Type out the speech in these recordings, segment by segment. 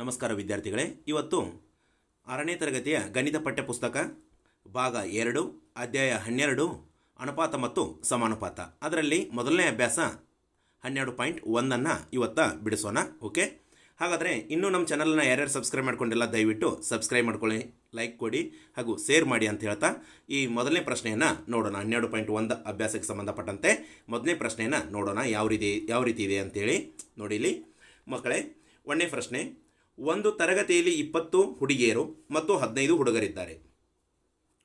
ನಮಸ್ಕಾರ ವಿದ್ಯಾರ್ಥಿಗಳೇ. ಇವತ್ತು ಆರನೇ ತರಗತಿಯ ಗಣಿತ ಪಠ್ಯಪುಸ್ತಕ, ಭಾಗ ಎರಡು, ಅಧ್ಯಾಯ ಹನ್ನೆರಡು, ಅನುಪಾತ ಮತ್ತು ಸಮಾನುಪಾತ. ಅದರಲ್ಲಿ ಮೊದಲನೇ ಅಭ್ಯಾಸ ಹನ್ನೆರಡು ಪಾಯಿಂಟ್ ಒಂದನ್ನು ಇವತ್ತ ಬಿಡಿಸೋಣ, ಓಕೆ? ಹಾಗಾದರೆ ಇನ್ನೂ ನಮ್ಮ ಚಾನಲನ್ನು ಯಾರ್ಯಾರು ಸಬ್ಸ್ಕ್ರೈಬ್ ಮಾಡ್ಕೊಂಡಿಲ್ಲ, ದಯವಿಟ್ಟು ಸಬ್ಸ್ಕ್ರೈಬ್ ಮಾಡ್ಕೊಳ್ಳಿ, ಲೈಕ್ ಕೊಡಿ ಹಾಗೂ ಶೇರ್ ಮಾಡಿ ಅಂತ ಹೇಳ್ತಾ ಈ ಮೊದಲನೇ ಪ್ರಶ್ನೆಯನ್ನು ನೋಡೋಣ. ಹನ್ನೆರಡು ಪಾಯಿಂಟ್ ಒಂದು ಅಭ್ಯಾಸಕ್ಕೆ ಸಂಬಂಧಪಟ್ಟಂತೆ ಮೊದಲನೇ ಪ್ರಶ್ನೆಯನ್ನು ನೋಡೋಣ. ಯಾವ ರೀತಿ ಯಾವ ರೀತಿ ಇದೆ ಅಂತೇಳಿ ನೋಡಿ ಇಲ್ಲಿ. ಮಕ್ಕಳೇ, ಒಂದನೇ ಪ್ರಶ್ನೆ ಒಂದು ತರಗತಿಯಲ್ಲಿ ಇಪ್ಪತ್ತು ಹುಡುಗಿಯರು ಮತ್ತು ಹದಿನೈದು ಹುಡುಗರಿದ್ದಾರೆ.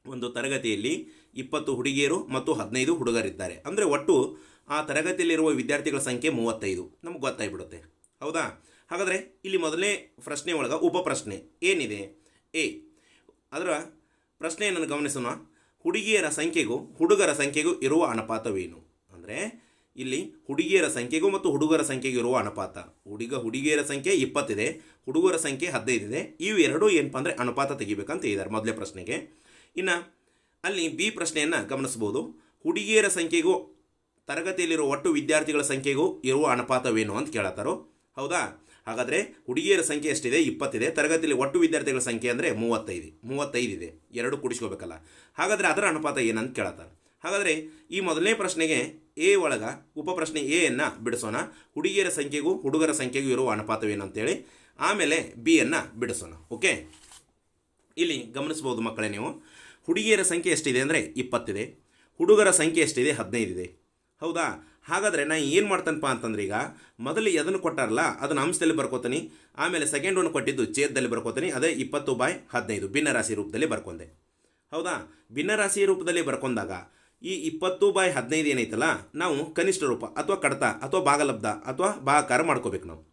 ಒಂದು ತರಗತಿಯಲ್ಲಿ ಇಪ್ಪತ್ತು ಹುಡುಗಿಯರು ಮತ್ತು ಹದಿನೈದು ಹುಡುಗರಿದ್ದಾರೆ. ಅಂದರೆ ಒಟ್ಟು ಆ ತರಗತಿಯಲ್ಲಿರುವ ವಿದ್ಯಾರ್ಥಿಗಳ ಸಂಖ್ಯೆ ಮೂವತ್ತೈದು. ನಮ್ಗೆ ಗೊತ್ತಾಗ್ಬಿಡುತ್ತೆ. ಹೌದಾ? ಹಾಗಾದರೆ ಇಲ್ಲಿ ಮೊದಲನೇ ಪ್ರಶ್ನೆ ಒಳಗೆ ಉಪ ಪ್ರಶ್ನೆ ಏನಿದೆ? ಎ. ಅದರ ಪ್ರಶ್ನೆಯನ್ನು ಗಮನಿಸೋಣ. ಹುಡುಗಿಯರ ಸಂಖ್ಯೆಗೂ ಹುಡುಗರ ಸಂಖ್ಯೆಗೂ ಇರುವ ಅನುಪಾತವೇನು? ಅಂದರೆ ಇಲ್ಲಿ ಹುಡುಗಿಯರ ಸಂಖ್ಯೆಗೂ ಮತ್ತು ಹುಡುಗರ ಸಂಖ್ಯೆಗೂ ಇರುವ ಅನುಪಾತ. ಹುಡುಗ ಹುಡುಗಿಯರ ಸಂಖ್ಯೆ ಇಪ್ಪತ್ತಿದೆ, ಹುಡುಗರ ಸಂಖ್ಯೆ ಹದಿನೈದಿದೆ ಇವು ಎರಡೂ ಏನಪ್ಪ ಅಂದರೆ ಅನುಪಾತ ತೆಗಿಬೇಕಂತ ಹೇಳಿದ್ದಾರೆ ಮೊದಲೇ ಪ್ರಶ್ನೆಗೆ. ಇನ್ನು ಅಲ್ಲಿ ಬಿ ಪ್ರಶ್ನೆಯನ್ನು ಗಮನಿಸ್ಬೋದು ಹುಡುಗಿಯರ ಸಂಖ್ಯೆಗೂ ತರಗತಿಯಲ್ಲಿರುವ ಒಟ್ಟು ವಿದ್ಯಾರ್ಥಿಗಳ ಸಂಖ್ಯೆಗೂ ಇರುವ ಅನುಪಾತವೇನು ಅಂತ ಕೇಳತ್ತಾರೋ ಹೌದಾ? ಹಾಗಾದರೆ ಹುಡುಗಿಯರ ಸಂಖ್ಯೆ ಎಷ್ಟಿದೆ? ಇಪ್ಪತ್ತಿದೆ. ತರಗತಿಯಲ್ಲಿ ಒಟ್ಟು ವಿದ್ಯಾರ್ಥಿಗಳ ಸಂಖ್ಯೆ ಅಂದರೆ ಮೂವತ್ತೈದು ಮೂವತ್ತೈದು ಇದೆ. ಎರಡು ಕೂಡಿಸ್ಕೋಬೇಕಲ್ಲ. ಹಾಗಾದರೆ ಅದರ ಅನುಪಾತ ಏನಂತ ಕೇಳತ್ತಾರೆ ಹಾಗಾದರೆ ಈ ಮೊದಲನೇ ಪ್ರಶ್ನೆಗೆ ಎ ಒಳಗ ಉಪಪ್ರಶ್ನೆ ಅನ್ನ ಬಿಡಿಸೋಣ. ಹುಡುಗಿಯರ ಸಂಖ್ಯೆಗೂ ಹುಡುಗರ ಸಂಖ್ಯೆಗೂ ಇರುವ ಅನುಪಾತವೇನು ಅಂತೇಳಿ ಆಮೇಲೆ ಬಿ ಅನ್ನು ಬಿಡಿಸೋಣ. ಓಕೆ? ಇಲ್ಲಿ ಗಮನಿಸ್ಬೋದು ಮಕ್ಕಳೇ ನೀವು. ಹುಡುಗಿಯರ ಸಂಖ್ಯೆ ಎಷ್ಟಿದೆ ಅಂದರೆ ಇಪ್ಪತ್ತಿದೆ. ಹುಡುಗರ ಸಂಖ್ಯೆ ಎಷ್ಟಿದೆ? ಹದಿನೈದಿದೆ. ಹೌದಾ? ಹಾಗಾದರೆ ನಾನು ಏನು ಮಾಡ್ತಾನಪ್ಪ ಅಂತಂದ್ರೆ ಈಗ ಮೊದಲು ಎದನ್ನು ಕೊಟ್ಟಾರಲ್ಲ, ಅದನ್ನು ಅಂಶದಲ್ಲಿ ಬರ್ಕೋತೀನಿ. ಆಮೇಲೆ ಸೆಕೆಂಡ್ ಒನ್ ಕೊಟ್ಟಿದ್ದು ಛೇದದಲ್ಲಿ ಬರ್ಕೋತೀನಿ. ಅದೇ ಇಪ್ಪತ್ತು ಬಾಯ್ ಹದಿನೈದು, ಭಿನ್ನರಾಶಿ ರೂಪದಲ್ಲಿ ಬರ್ಕೊಂಡೆ. ಹೌದಾ? ಭಿನ್ನರಾಶಿ ರೂಪದಲ್ಲಿ ಬರ್ಕೊಂಡಾಗ ಈ ಇಪ್ಪತ್ತು ಬೈ ಹದಿನೈದು ಏನೈತಲ್ಲ, ನಾವು ಕನಿಷ್ಠ ರೂಪ ಅಥವಾ ಕಡತ ಅಥವಾ ಭಾಗಲಬ್ಧ ಅಥವಾ ಭಾಗಾಕಾರ ಮಾಡ್ಕೋಬೇಕು ನಾವು.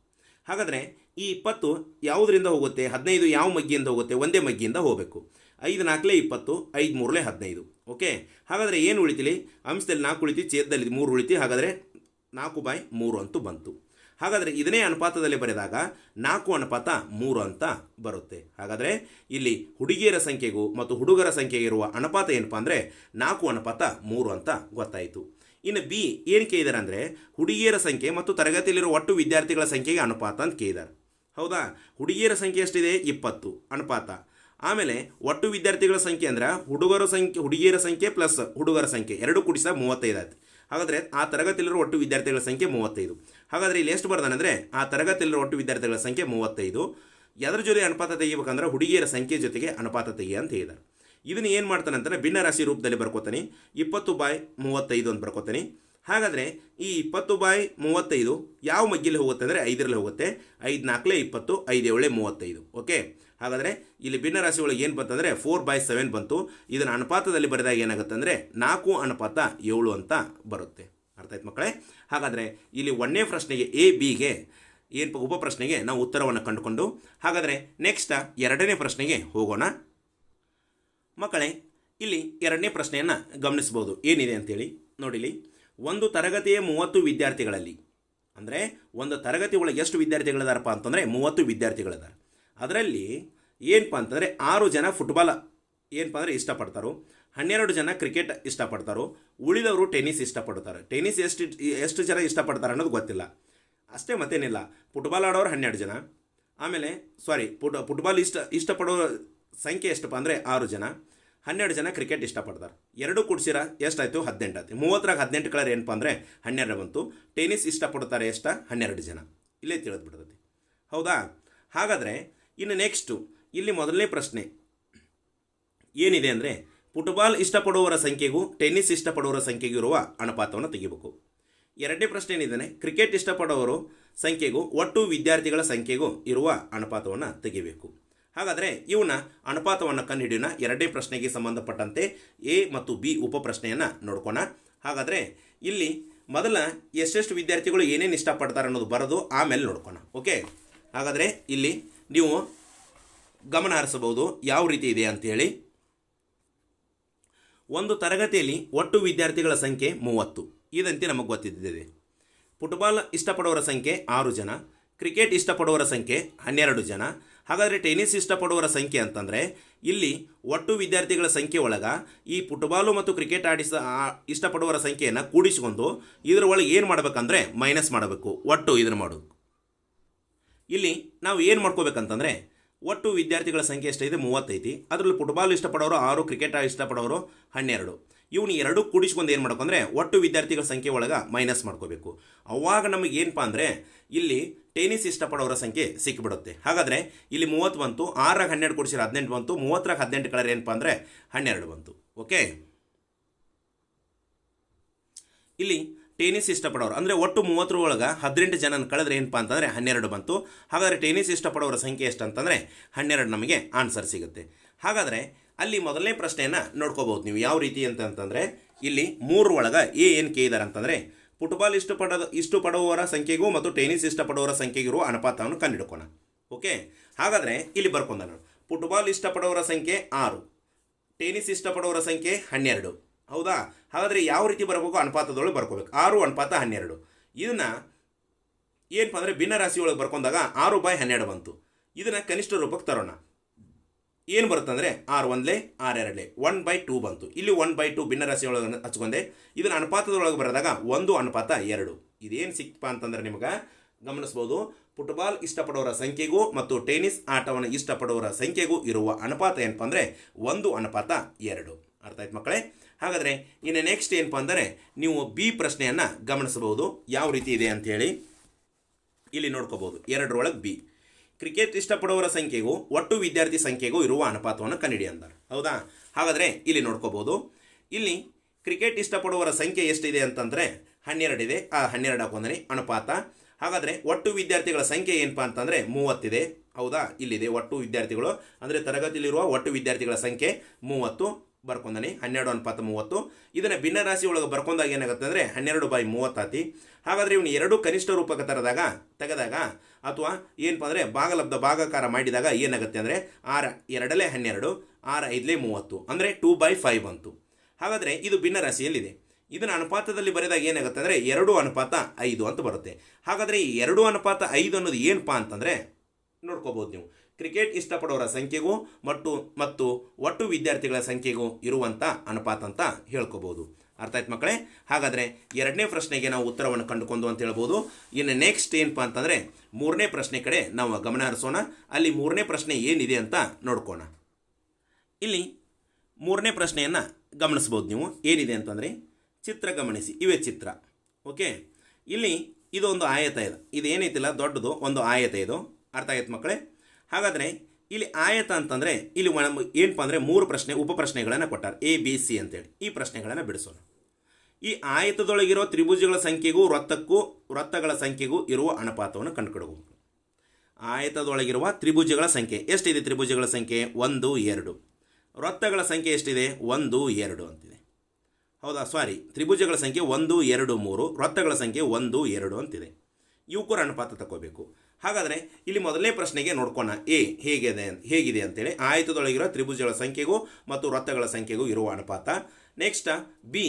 ಹಾಗಾದರೆ ಈ ಇಪ್ಪತ್ತು ಯಾವುದರಿಂದ ಹೋಗುತ್ತೆ? ಹದಿನೈದು ಯಾವ ಮಗ್ಗಿಯಿಂದ ಹೋಗುತ್ತೆ? ಒಂದೇ ಮಗ್ಗಿಯಿಂದ ಹೋಗಬೇಕು. ಐದು ನಾಲ್ಕಲೇ ಇಪ್ಪತ್ತು, ಐದು ಮೂರಲೇ ಹದಿನೈದು. ಓಕೆ? ಹಾಗಾದರೆ ಏನು ಉಳಿತೀಲಿ? ಅಂಶದಲ್ಲಿ ನಾಲ್ಕು ಉಳಿತಿ, ಛೇದದಲ್ಲಿ ಮೂರು ಉಳಿತಿ, ಹಾಗಾದರೆ ನಾಲ್ಕು ಬಾಯ್ ಮೂರು ಅಂತೂ ಬಂತು. ಹಾಗಾದರೆ ಇದನ್ನೇ ಅನುಪಾತದಲ್ಲಿ ಬರೆದಾಗ ನಾಲ್ಕು ಅನುಪಾತ ಮೂರು ಅಂತ ಬರುತ್ತೆ. ಹಾಗಾದರೆ ಇಲ್ಲಿ ಹುಡುಗಿಯರ ಸಂಖ್ಯೆಗೂ ಮತ್ತು ಹುಡುಗರ ಸಂಖ್ಯೆಗೆ ಇರುವ ಅನುಪಾತ ಏನಪ್ಪ ಅಂದರೆ ನಾಲ್ಕು ಅನುಪಾತ ಮೂರು ಅಂತ ಗೊತ್ತಾಯಿತು. ಇನ್ನು ಬಿ ಏನು ಕೇಳಿದಾರೆ ಅಂದರೆ ಹುಡುಗಿಯರ ಸಂಖ್ಯೆ ಮತ್ತು ತರಗತಿಯಲ್ಲಿರುವ ಒಟ್ಟು ವಿದ್ಯಾರ್ಥಿಗಳ ಸಂಖ್ಯೆಗೆ ಅನುಪಾತ ಅಂತ ಕೇಳಿದ್ದಾರೆ ಹೌದಾ? ಹುಡುಗಿಯರ ಸಂಖ್ಯೆ ಎಷ್ಟಿದೆ? ಇಪ್ಪತ್ತು ಅನುಪಾತ. ಆಮೇಲೆ ಒಟ್ಟು ವಿದ್ಯಾರ್ಥಿಗಳ ಸಂಖ್ಯೆ ಅಂದ್ರೆ ಹುಡುಗರ ಸಂಖ್ಯೆ, ಹುಡುಗಿಯರ ಸಂಖ್ಯೆ ಪ್ಲಸ್ ಹುಡುಗರ ಸಂಖ್ಯೆ ಎರಡು ಕೂಡಿಸ ಮೂವತ್ತೈದು ಆಯ್ತು. ಹಾಗಾದರೆ ಆ ತರಗತಿಯಲ್ಲಿರುವ ಒಟ್ಟು ವಿದ್ಯಾರ್ಥಿಗಳ ಸಂಖ್ಯೆ ಮೂವತ್ತೈದು. ಹಾಗಾದರೆ ಇಲ್ಲಿ ಎಷ್ಟು ಬರ್ದಾನಂದರೆ ಆ ತರಗತಿಯಲ್ಲಿರುವ ಒಟ್ಟು ವಿದ್ಯಾರ್ಥಿಗಳ ಸಂಖ್ಯೆ ಮೂವತ್ತೈದು. ಎದರ ಜೊತೆ ಅನುಪಾತ ತೆಗಿಬೇಕಂದ್ರೆ ಹುಡುಗಿಯರ ಸಂಖ್ಯೆ ಜೊತೆಗೆ ಅನುಪಾತ ತೆಗಿ ಅಂತ ಹೇಳಿದ್ದಾರೆ ಇದನ್ನು ಏನು ಮಾಡ್ತಾನೆ ಅಂತಂದರೆ ಭಿನ್ನ ರಾಶಿ ರೂಪದಲ್ಲಿ ಬರ್ಕೋತಾನೆ. ಇಪ್ಪತ್ತು ಬಾಯ್ ಮೂವತ್ತೈದು ಅಂತ ಬರ್ಕೋತಾನೆ. ಹಾಗಾದರೆ ಈ ಇಪ್ಪತ್ತು ಬಾಯ್ ಮೂವತ್ತೈದು ಯಾವ ಮಗ್ಗಿಲಿ ಹೋಗುತ್ತೆ ಅಂದರೆ ಐದರಲ್ಲಿ ಹೋಗುತ್ತೆ. ಐದು ನಾಲ್ಕಲೇ ಇಪ್ಪತ್ತು, ಐದು ಏಳೇ ಮೂವತ್ತೈದು. ಓಕೆ? ಹಾಗಾದರೆ ಇಲ್ಲಿ ಭಿನ್ನ ರಾಶಿ ಒಳಗೆ ಏನು ಬಂತಂದರೆ ಫೋರ್ ಬೈ ಸೆವೆನ್ ಬಂತು. ಇದನ್ನು ಅನುಪಾತದಲ್ಲಿ ಬರೆದಾಗ ಏನಾಗುತ್ತೆ ಅಂದರೆ ನಾಲ್ಕು ಅನುಪಾತ ಏಳು ಅಂತ ಬರುತ್ತೆ. ಅರ್ಥ ಆಯ್ತು ಮಕ್ಕಳೇ? ಹಾಗಾದರೆ ಇಲ್ಲಿ ಒಂದನೇ ಪ್ರಶ್ನೆಗೆ ಎ ಬಿಗೆ ಏನು ಉಪ ಪ್ರಶ್ನೆಗೆ ನಾವು ಉತ್ತರವನ್ನು ಕಂಡುಕೊಂಡು, ಹಾಗಾದರೆ ನೆಕ್ಸ್ಟ್ ಎರಡನೇ ಪ್ರಶ್ನೆಗೆ ಹೋಗೋಣ. ಮಕ್ಕಳೇ, ಇಲ್ಲಿ ಎರಡನೇ ಪ್ರಶ್ನೆಯನ್ನು ಗಮನಿಸ್ಬೋದು. ಏನಿದೆ ಅಂತೇಳಿ ನೋಡಿಲಿ. ಒಂದು ತರಗತಿಯ ಮೂವತ್ತು ವಿದ್ಯಾರ್ಥಿಗಳಲ್ಲಿ, ಅಂದರೆ ಒಂದು ತರಗತಿ ಒಳಗೆ ಎಷ್ಟು ವಿದ್ಯಾರ್ಥಿಗಳಿದಾರಪ್ಪ ಅಂತಂದರೆ ಮೂವತ್ತು ವಿದ್ಯಾರ್ಥಿಗಳಿದ್ದಾರೆ ಅದರಲ್ಲಿ ಏನಪ್ಪ ಅಂತಂದರೆ ಆರು ಜನ ಫುಟ್ಬಾಲ್ ಏನಪ್ಪ ಅಂದರೆ ಇಷ್ಟಪಡ್ತಾರೋ, ಹನ್ನೆರಡು ಜನ ಕ್ರಿಕೆಟ್ ಇಷ್ಟಪಡ್ತಾರೋ, ಉಳಿದವರು ಟೆನ್ನಿಸ್ ಇಷ್ಟಪಡ್ತಾರೆ. ಟೆನ್ನಿಸ್ ಎಷ್ಟು ಎಷ್ಟು ಜನ ಇಷ್ಟಪಡ್ತಾರೆ ಅನ್ನೋದು ಗೊತ್ತಿಲ್ಲ. ಅಷ್ಟೇ ಮತ್ತೇನಿಲ್ಲ. ಫುಟ್ಬಾಲ್ ಆಡೋರು ಹನ್ನೆರಡು ಜನ. ಆಮೇಲೆ ಸಾರಿ ಫುಟ್ ಫುಟ್ಬಾಲ್ ಇಷ್ಟ, ಇಷ್ಟಪಡೋ ಸಂಖ್ಯೆ ಎಷ್ಟಪ್ಪ ಅಂದರೆ ಆರು ಜನ. ಹನ್ನೆರಡು ಜನ ಕ್ರಿಕೆಟ್ ಇಷ್ಟಪಡ್ತಾರೆ. ಎರಡು ಕುಡ್ಸಿರ ಎಷ್ಟಾಯಿತು? ಹದಿನೆಂಟು ಆಯ್ತು. ಮೂವತ್ತರಾಗ ಹದಿನೆಂಟು ಕಲರ್ ಏನಪ್ಪ ಅಂದರೆ ಹನ್ನೆರಡು ಬಂತು. ಟೆನ್ನಿಸ್ ಇಷ್ಟಪಡ್ತಾರೆ ಎಷ್ಟ? ಹನ್ನೆರಡು ಜನ. ಇಲ್ಲೇ ತಿಳಿದ್ಬಿಡ್ತೈತಿ. ಹೌದಾ? ಹಾಗಾದರೆ ಇನ್ನು ನೆಕ್ಸ್ಟು ಇಲ್ಲಿ ಮೊದಲನೇ ಪ್ರಶ್ನೆ. ಏನಿದೆ ಅಂದರೆ ಫುಟ್ಬಾಲ್ ಇಷ್ಟಪಡುವವರ ಸಂಖ್ಯೆಗೂ, ಟೆನ್ನಿಸ್ ಇಷ್ಟಪಡುವವರ ಸಂಖ್ಯೆಗೂ ಇರುವ ಅನುಪಾತವನ್ನು ತೆಗಿಬೇಕು. ಎರಡನೇ ಪ್ರಶ್ನೆ ಏನಿದೆ ಕ್ರಿಕೆಟ್ ಇಷ್ಟಪಡುವವರು ಸಂಖ್ಯೆಗೂ, ಒಟ್ಟು ವಿದ್ಯಾರ್ಥಿಗಳ ಸಂಖ್ಯೆಗೂ ಇರುವ ಅನುಪಾತವನ್ನು ತೆಗಿಬೇಕು. ಹಾಗಾದರೆ, ಇವನ ಅನುಪಾತವನ್ನು ಕಂಡುಹಿಡಿಯೋಣ. ಎರಡನೇ ಪ್ರಶ್ನೆಗೆ ಸಂಬಂಧಪಟ್ಟಂತೆ ಎ ಮತ್ತು ಬಿ ಉಪ ಪ್ರಶ್ನೆಯನ್ನು ನೋಡ್ಕೋಣ. ಹಾಗಾದರೆ, ಇಲ್ಲಿ ಮೊದಲ ಎಷ್ಟೆಷ್ಟು ವಿದ್ಯಾರ್ಥಿಗಳು ಏನೇನು ಇಷ್ಟಪಡ್ತಾರೆ ಅನ್ನೋದು ಬರೋದು ಆಮೇಲೆ ನೋಡ್ಕೋಣ. ಓಕೆ ಹಾಗಾದರೆ, ಇಲ್ಲಿ ನೀವು ಗಮನ ಹರಿಸಬಹುದು, ಯಾವ ರೀತಿ ಇದೆ ಅಂಥೇಳಿ ಒಂದು ತರಗತಿಯಲ್ಲಿ ಒಟ್ಟು ವಿದ್ಯಾರ್ಥಿಗಳ ಸಂಖ್ಯೆ ಮೂವತ್ತು. ಇದಂತೆ ನಮಗೆ ಗೊತ್ತಿದ್ದಿದೆ. ಫುಟ್ಬಾಲ್ ಇಷ್ಟಪಡುವವರ ಸಂಖ್ಯೆ ಆರು ಜನ, ಕ್ರಿಕೆಟ್ ಇಷ್ಟಪಡುವವರ ಸಂಖ್ಯೆ ಹನ್ನೆರಡು ಜನ. ಹಾಗಾದರೆ ಟೆನ್ನಿಸ್ ಇಷ್ಟಪಡುವವರ ಸಂಖ್ಯೆ ಅಂತಂದರೆ, ಇಲ್ಲಿ ಒಟ್ಟು ವಿದ್ಯಾರ್ಥಿಗಳ ಸಂಖ್ಯೆ ಒಳಗೆ ಈ ಫುಟ್ಬಾಲು ಮತ್ತು ಕ್ರಿಕೆಟ್ ಆಡಿಸ ಇಷ್ಟಪಡುವವರ ಸಂಖ್ಯೆಯನ್ನು ಕೂಡಿಸಿಕೊಂಡು ಇದರ ಒಳಗೆ ಏನು ಮಾಡಬೇಕಂದ್ರೆ, ಮೈನಸ್ ಮಾಡಬೇಕು. ಒಟ್ಟು ಇದನ್ನು ಮಾಡು. ಇಲ್ಲಿ ನಾವು ಏನು ಮಾಡ್ಕೋಬೇಕಂತಂದರೆ, ಒಟ್ಟು ವಿದ್ಯಾರ್ಥಿಗಳ ಸಂಖ್ಯೆ ಎಷ್ಟೈತೆ ಮೂವತ್ತೈತಿ. ಅದರಲ್ಲಿ ಫುಟ್ಬಾಲ್ ಇಷ್ಟಪಡೋರು ಆರು, ಕ್ರಿಕೆಟ್ ಇಷ್ಟಪಡೋರು ಹನ್ನೆರಡು. ಇವನು ಎರಡು ಕೂಡಿಸ್ಕೊಂಡು ಏನು ಮಾಡ್ಕೊಂಡ್ರೆ ಒಟ್ಟು ವಿದ್ಯಾರ್ಥಿಗಳ ಸಂಖ್ಯೆ ಒಳಗೆ ಮೈನಸ್ ಮಾಡ್ಕೋಬೇಕು. ಅವಾಗ ನಮಗೆ ಏನಪ್ಪ ಅಂದರೆ, ಇಲ್ಲಿ ಟೆನಿಸ್ ಇಷ್ಟಪಡೋರ ಸಂಖ್ಯೆ ಸಿಕ್ಕಿಬಿಡುತ್ತೆ ಹಾಗಾದರೆ, ಇಲ್ಲಿ ಮೂವತ್ತು ಬಂತು ಆರಾಗ ಹನ್ನೆರಡು ಕೂಡಿಸಿದ್ರೆ ಹದಿನೆಂಟು ಬಂತು ಮೂವತ್ತರಾಗ ಹದಿನೆಂಟು ಕಲರ್ ಏನಪ್ಪ ಅಂದರೆ, ಹನ್ನೆರಡು ಬಂತು. ಓಕೆ ಇಲ್ಲಿ ಟೆನಿಸ್ ಇಷ್ಟಪಡೋರು. ಅಂದರೆ ಒಟ್ಟು ಮೂವತ್ತರ ಒಳಗೆ ಹದಿನೆಂಟು ಜನನ ಕಳೆದ್ರೆ ಏನಪ್ಪ ಅಂತಂದರೆ ಹನ್ನೆರಡು ಬಂತು. ಹಾಗಾದರೆ ಟೆನಿಸ್ ಇಷ್ಟಪಡೋರ ಸಂಖ್ಯೆ ಎಷ್ಟು ಅಂತಂದರೆ ಹನ್ನೆರಡು ನಮಗೆ ಆನ್ಸರ್ ಸಿಗುತ್ತೆ. ಹಾಗಾದರೆ ಅಲ್ಲಿ ಮೊದಲನೇ ಪ್ರಶ್ನೆಯನ್ನು ನೋಡ್ಕೋಬಹುದು ನೀವು. ಯಾವ ರೀತಿ ಅಂತ ಅಂತಂದರೆ ಇಲ್ಲಿ ಮೂರು ಒಳಗೆ ಎ ಏನು ಕೇಳಿದಾರೆ ಅಂತಂದರೆ ಫುಟ್ಬಾಲ್ ಇಷ್ಟಪಡೋದು ಇಷ್ಟಪಡುವವರ ಸಂಖ್ಯೆಗೂ ಮತ್ತು ಟೆನಿಸ್ ಇಷ್ಟಪಡುವವರ ಸಂಖ್ಯೆಗಿರುವ ಅನುಪಾತವನ್ನು ಕಂಡುಹಿಡ್ಕೋಣ. ಓಕೆ? ಹಾಗಾದರೆ ಇಲ್ಲಿ ಬರ್ಕೊಂಡ ನಾನು ಫುಟ್ಬಾಲ್ ಇಷ್ಟಪಡೋರ ಸಂಖ್ಯೆ ಆರು. ಟೆನಿಸ್ ಇಷ್ಟಪಡೋರ ಸಂಖ್ಯೆ ಹನ್ನೆರಡು. ಹೌದಾ? ಹಾಗಾದರೆ ಯಾವ ರೀತಿ ಬರಬೇಕು? ಅನುಪಾತದೊಳಗೆ ಬರ್ಕೋಬೇಕು. ಆರು ಅನುಪಾತ ಹನ್ನೆರಡು. ಇದನ್ನು ಏನಪ್ಪ ಅಂದರೆ ಭಿನ್ನ ರಾಶಿ ಒಳಗೆ ಬರ್ಕೊಂಡಾಗ ಆರು ಬೈ ಹನ್ನೆರಡು ಬಂತು. ಇದನ್ನು ಕನಿಷ್ಠ ರೂಪಕ್ಕೆ ತರೋಣ. ಏನು ಬರುತ್ತಂದರೆ ಆರು ಒಂದಲೇ, ಆರು ಎರಡಲೇ, ಒನ್ ಬೈ ಟೂ ಬಂತು. ಇಲ್ಲಿ ಒನ್ ಬೈ ಟೂ ಭಿನ್ನ ರಾಶಿಯೊಳಗೆ ಒಳಗೆ ಹಚ್ಕೊಂಡೆ. ಇದನ್ನು ಅನುಪಾತದೊಳಗೆ ಬರೆದಾಗ ಒಂದು ಅನುಪಾತ ಎರಡು. ಇದೇನು ಸಿಕ್ತಪ್ಪ ಅಂತಂದ್ರೆ ನಿಮಗೆ ಗಮನಿಸ್ಬೋದು. ಫುಟ್ಬಾಲ್ ಇಷ್ಟಪಡೋರ ಸಂಖ್ಯೆಗೂ ಮತ್ತು ಟೆನಿಸ್ ಆಟವನ್ನು ಇಷ್ಟಪಡೋರ ಸಂಖ್ಯೆಗೂ ಇರುವ ಅನುಪಾತ ಏನಪ್ಪ ಅಂದರೆ ಒಂದು ಅನುಪಾತ ಎರಡು. ಅರ್ಥ ಆಯ್ತು ಮಕ್ಕಳೇ? ಹಾಗಾದರೆ ಇನ್ನು ನೆಕ್ಸ್ಟ್ ಏನಪ್ಪ ಅಂದರೆ ನೀವು ಬಿ ಪ್ರಶ್ನೆಯನ್ನು ಗಮನಿಸಬಹುದು. ಯಾವ ರೀತಿ ಇದೆ ಅಂಥೇಳಿ ಇಲ್ಲಿ ನೋಡ್ಕೋಬಹುದು. ಎರಡರೊಳಗೆ ಬಿ ಕ್ರಿಕೆಟ್ ಇಷ್ಟಪಡುವವರ ಸಂಖ್ಯೆಗೂ ಒಟ್ಟು ವಿದ್ಯಾರ್ಥಿ ಸಂಖ್ಯೆಗೂ ಇರುವ ಅನುಪಾತವನ್ನು ಕನ್ನಡಿ ಅಂತಾರೆ. ಹೌದಾ? ಹಾಗಾದರೆ ಇಲ್ಲಿ ನೋಡ್ಕೋಬೋದು ಇಲ್ಲಿ ಕ್ರಿಕೆಟ್ ಇಷ್ಟಪಡುವವರ ಸಂಖ್ಯೆ ಎಷ್ಟಿದೆ ಅಂತಂದರೆ ಹನ್ನೆರಡಿದೆ ಆ ಹನ್ನೆರಡು ಹಾಕೊಂಡ್ರೆ ಅನುಪಾತ. ಹಾಗಾದರೆ ಒಟ್ಟು ವಿದ್ಯಾರ್ಥಿಗಳ ಸಂಖ್ಯೆ ಏನಪ್ಪ ಅಂತಂದರೆ ಮೂವತ್ತಿದೆ. ಹೌದಾ? ಇಲ್ಲಿದೆ ಒಟ್ಟು ವಿದ್ಯಾರ್ಥಿಗಳು. ಅಂದರೆ ತರಗತಿಯಲ್ಲಿರುವ ಒಟ್ಟು ವಿದ್ಯಾರ್ಥಿಗಳ ಸಂಖ್ಯೆ ಮೂವತ್ತು. ಬರ್ಕೊಂಡನೆ, ಹನ್ನೆರಡು ಅನುಪಾತ ಮೂವತ್ತು. ಇದನ್ನು ಭಿನ್ನ ರಾಶಿ ಒಳಗೆ ಬರ್ಕೊಂಡಾಗ ಏನಾಗುತ್ತೆ ಅಂದರೆ ಹನ್ನೆರಡು ಬೈ ಮೂವತ್ತಾತಿ ಹಾಗಾದರೆ ಇವನು ಎರಡು ಕನಿಷ್ಠ ರೂಪಕ್ಕೆ ತರದಾಗ, ತೆಗೆದಾಗ ಅಥವಾ ಏನಪ್ಪ ಅಂದರೆ ಭಾಗಲಬ್ಧ ಭಾಗಕಾರ ಮಾಡಿದಾಗ ಏನಾಗುತ್ತೆ ಅಂದರೆ ಆರು ಎರಡಲೇ ಹನ್ನೆರಡು, ಆರು ಐದಲೇ ಮೂವತ್ತು. ಅಂದರೆ ಟೂ ಬೈ ಫೈವ್ ಬಂತು. ಹಾಗಾದರೆ ಇದು ಭಿನ್ನ ರಾಶಿಯಲ್ಲಿದೆ. ಇದನ್ನು ಅನುಪಾತದಲ್ಲಿ ಬರೆದಾಗ ಏನಾಗುತ್ತೆ ಅಂದರೆ ಎರಡು ಅನುಪಾತ ಐದು ಅಂತ ಬರುತ್ತೆ. ಹಾಗಾದರೆ ಈ ಎರಡು ಅನುಪಾತ ಐದು ಅನ್ನೋದು ಏನಪ್ಪಾ ಅಂತಂದರೆ ನೋಡ್ಕೋಬೋದು ನೀವು. ಕ್ರಿಕೆಟ್ ಇಷ್ಟಪಡೋರ ಸಂಖ್ಯೆಗೂ ಮತ್ತು ಮತ್ತು ಒಟ್ಟು ವಿದ್ಯಾರ್ಥಿಗಳ ಸಂಖ್ಯೆಗೂ ಇರುವಂಥ ಅನುಪಾತ ಅಂತ ಹೇಳ್ಕೋಬೋದು. ಅರ್ಥ ಆಯ್ತು ಮಕ್ಕಳೇ? ಹಾಗಾದರೆ ಎರಡನೇ ಪ್ರಶ್ನೆಗೆ ನಾವು ಉತ್ತರವನ್ನು ಕಂಡುಕೊಂಡು ಅಂತ ಹೇಳ್ಬೋದು. ಇನ್ನು ನೆಕ್ಸ್ಟ್ ಏನಪ್ಪ ಅಂತಂದರೆ ಮೂರನೇ ಪ್ರಶ್ನೆ ಕಡೆ ನಾವು ಗಮನ ಹರಿಸೋಣ. ಅಲ್ಲಿ ಮೂರನೇ ಪ್ರಶ್ನೆ ಏನಿದೆ ಅಂತ ನೋಡ್ಕೋಣ. ಇಲ್ಲಿ ಮೂರನೇ ಪ್ರಶ್ನೆಯನ್ನು ಗಮನಿಸ್ಬೋದು ನೀವು. ಏನಿದೆ ಅಂತಂದರೆ ಚಿತ್ರ ಗಮನಿಸಿ. ಇವೇ ಚಿತ್ರ. ಓಕೆ? ಇಲ್ಲಿ ಇದು ಒಂದು ಆಯತ ಇದು. ಇದೇನೈತಿಲ್ಲ? ದೊಡ್ಡದು ಒಂದು ಆಯತ ಇದು. ಅರ್ಥ ಆಯ್ತು ಮಕ್ಕಳೇ? ಹಾಗಾದರೆ ಇಲ್ಲಿ ಆಯತ ಅಂತಂದರೆ ಇಲ್ಲಿ ಏನಪ್ಪ ಅಂದರೆ ಮೂರು ಪ್ರಶ್ನೆ, ಉಪ ಪ್ರಶ್ನೆಗಳನ್ನು ಕೊಟ್ಟಾರೆ. ಎ ಬಿ ಸಿ ಅಂತೇಳಿ. ಈ ಪ್ರಶ್ನೆಗಳನ್ನು ಬಿಡಿಸೋಣ. ಈ ಆಯತದೊಳಗಿರೋ ತ್ರಿಭುಜಗಳ ಸಂಖ್ಯೆಗೂ ವೃತ್ತಕ್ಕೂ, ವೃತ್ತಗಳ ಸಂಖ್ಯೆಗೂ ಇರುವ ಅನುಪಾತವನ್ನು ಕಂಡುಕೊಡಬಹುದು ಆಯತದೊಳಗಿರುವ ತ್ರಿಭುಜಗಳ ಸಂಖ್ಯೆ. ಎಷ್ಟಿದೆ ತ್ರಿಭುಜಗಳ ಸಂಖ್ಯೆ? ಒಂದು, ಎರಡು. ವೃತ್ತಗಳ ಸಂಖ್ಯೆ ಎಷ್ಟಿದೆ? ಒಂದು, ಎರಡು ಅಂತಿದೆ. ಹೌದಾ? ಸಾರಿ ತ್ರಿಭುಜಗಳ ಸಂಖ್ಯೆ ಒಂದು, ಎರಡು, ಮೂರು. ವೃತ್ತಗಳ ಸಂಖ್ಯೆ ಒಂದು, ಎರಡು ಅಂತಿದೆ. ಇವಕ್ಕೂರ ಅನುಪಾತ ತಗೋಬೇಕು ಹಾಗಾದರೆ ಇಲ್ಲಿ ಮೊದಲನೇ ಪ್ರಶ್ನೆಗೆ ನೋಡ್ಕೋಣ. ಎ ಹೇಗಿದೆ ಹೇಗಿದೆ ಅಂತೇಳಿ. ಆಯತದೊಳಗಿರೋ ತ್ರಿಭುಜಗಳ ಸಂಖ್ಯೆಗೂ ಮತ್ತು ವೃತ್ತಗಳ ಸಂಖ್ಯೆಗೂ ಇರುವ ಅನುಪಾತ. ನೆಕ್ಸ್ಟ್ ಬಿ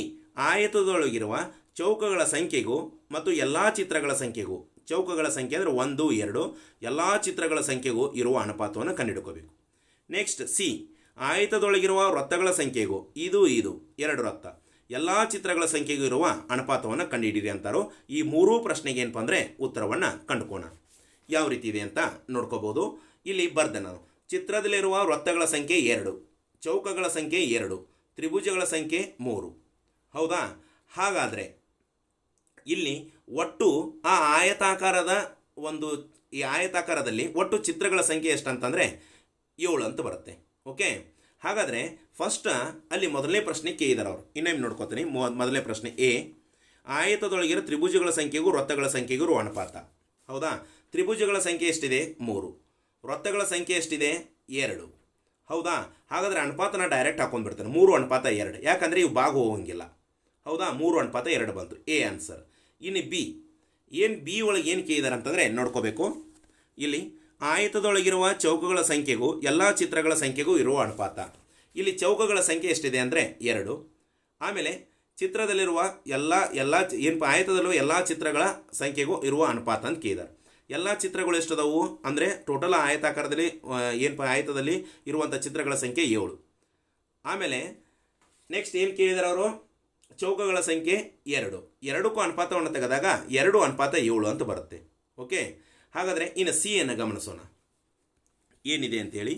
ಆಯತದೊಳಗಿರುವ ಚೌಕಗಳ ಸಂಖ್ಯೆಗೂ ಮತ್ತು ಎಲ್ಲ ಚಿತ್ರಗಳ ಸಂಖ್ಯೆಗೂ. ಚೌಕಗಳ ಸಂಖ್ಯೆ ಅಂದರೆ ಒಂದು, ಎರಡು. ಎಲ್ಲ ಚಿತ್ರಗಳ ಸಂಖ್ಯೆಗೂ ಇರುವ ಅನುಪಾತವನ್ನು ಕಂಡುಹಿಡ್ಕೋಬೇಕು ನೆಕ್ಸ್ಟ್ ಸಿ ಆಯತದೊಳಗಿರುವ ವೃತ್ತಗಳ ಸಂಖ್ಯೆಗೂ. ಇದು ಇದು, ಎರಡು ವೃತ್ತ. ಎಲ್ಲ ಚಿತ್ರಗಳ ಸಂಖ್ಯೆಗೂ ಇರುವ ಅನುಪಾತವನ್ನು ಕಂಡುಹಿಡಿರಿ ಅಂತಾರೋ ಈ ಮೂರೂ ಪ್ರಶ್ನೆಗೆ ಏನಪ್ಪ ಅಂದರೆ ಉತ್ತರವನ್ನು ಕಂಡುಕೋಣ ಯಾವ ರೀತಿ ಇದೆ ಅಂತ ನೋಡ್ಕೋಬೋದು. ಇಲ್ಲಿ ಬರ್ದೆ ನಾನು ಚಿತ್ರದಲ್ಲಿರುವ ವೃತ್ತಗಳ ಸಂಖ್ಯೆ ಎರಡು, ಚೌಕಗಳ ಸಂಖ್ಯೆ ಎರಡು, ತ್ರಿಭುಜಗಳ ಸಂಖ್ಯೆ ಮೂರು. ಹೌದಾ? ಹಾಗಾದರೆ ಇಲ್ಲಿ ಒಟ್ಟು ಆ ಆಯತಾಕಾರದ ಒಂದು, ಈ ಆಯತಾಕಾರದಲ್ಲಿ ಒಟ್ಟು ಚಿತ್ರಗಳ ಸಂಖ್ಯೆ ಎಷ್ಟಂತಂದರೆ ಏಳು ಅಂತ ಬರುತ್ತೆ. ಓಕೆ? ಹಾಗಾದರೆ ಫಸ್ಟ್ ಅಲ್ಲಿ ಮೊದಲನೇ ಪ್ರಶ್ನೆ ಕೇಳಿದಾರೆ ಅವರು. ಇನ್ನೇನು ನೋಡ್ಕೋತೀನಿ. ಮೊದಲನೇ ಪ್ರಶ್ನೆ ಎ. ಆಯತದೊಳಗಿರೋ ತ್ರಿಭುಜಗಳ ಸಂಖ್ಯೆಗೂ ವೃತ್ತಗಳ ಸಂಖ್ಯೆಗೂ ಅನುಪಾತ ಹೌದಾ? ತ್ರಿಭುಜಗಳ ಸಂಖ್ಯೆ ಎಷ್ಟಿದೆ? ಮೂರು. ವೃತ್ತಗಳ ಸಂಖ್ಯೆ ಎಷ್ಟಿದೆ? ಎರಡು. ಹೌದಾ? ಹಾಗಾದರೆ ಅನುಪಾತನ ಡೈರೆಕ್ಟ್ ಹಾಕೊಂಡ್ಬಿಡ್ತಾನೆ. ಮೂರು ಅನುಪಾತ ಎರಡು. ಯಾಕಂದರೆ ಇವು ಭಾಗ ಹೋಗಂಗಿಲ್ಲ. ಹೌದಾ? ಮೂರು ಅನುಪಾತ ಎರಡು ಬಂತು. ಎ ಆನ್ಸರ್ ಇನ್ನು ಬಿ. ಏನು ಬಿ ಒಳಗೆ ಏನು ಕೇಳಿದಾರೆ ಅಂತಂದರೆ ನೋಡ್ಕೋಬೇಕು. ಇಲ್ಲಿ ಆಯತದೊಳಗಿರುವ ಚೌಕಗಳ ಸಂಖ್ಯೆಗೂ ಎಲ್ಲ ಚಿತ್ರಗಳ ಸಂಖ್ಯೆಗೂ ಇರುವ ಅನುಪಾತ. ಇಲ್ಲಿ ಚೌಕಗಳ ಸಂಖ್ಯೆ ಎಷ್ಟಿದೆ ಅಂದರೆ ಎರಡು. ಆಮೇಲೆ ಚಿತ್ರದಲ್ಲಿರುವ ಎಲ್ಲ ಎಲ್ಲ ಏನು ಆಯತದಲ್ಲಿರುವ ಎಲ್ಲ ಚಿತ್ರಗಳ ಸಂಖ್ಯೆಗೂ ಇರುವ ಅನುಪಾತ ಅಂತ ಕೇಳಿದಾರೆ ಎಲ್ಲ ಚಿತ್ರಗಳು ಎಷ್ಟದವು? ಅಂದರೆ ಟೋಟಲ್ ಆಯತಾಕಾರದಲ್ಲಿ ಏನು ಆಯತದಲ್ಲಿ ಇರುವಂಥ ಚಿತ್ರಗಳ ಸಂಖ್ಯೆ ಏಳು. ಆಮೇಲೆ ನೆಕ್ಸ್ಟ್ ಏನು ಕೇಳಿದಾರೆ ಅವರು? ಚೌಕಗಳ ಸಂಖ್ಯೆ ಎರಡು. ಎರಡಕ್ಕೂ ಅನುಪಾತವನ್ನು ತೆಗೆದಾಗ ಎರಡು ಅನುಪಾತ ಏಳು ಅಂತ ಬರುತ್ತೆ. ಓಕೆ ಹಾಗಾದರೆ ಇನ್ನು ಸಿ ಅನ್ನು ಗಮನಿಸೋಣ. ಏನಿದೆ ಅಂತೇಳಿ.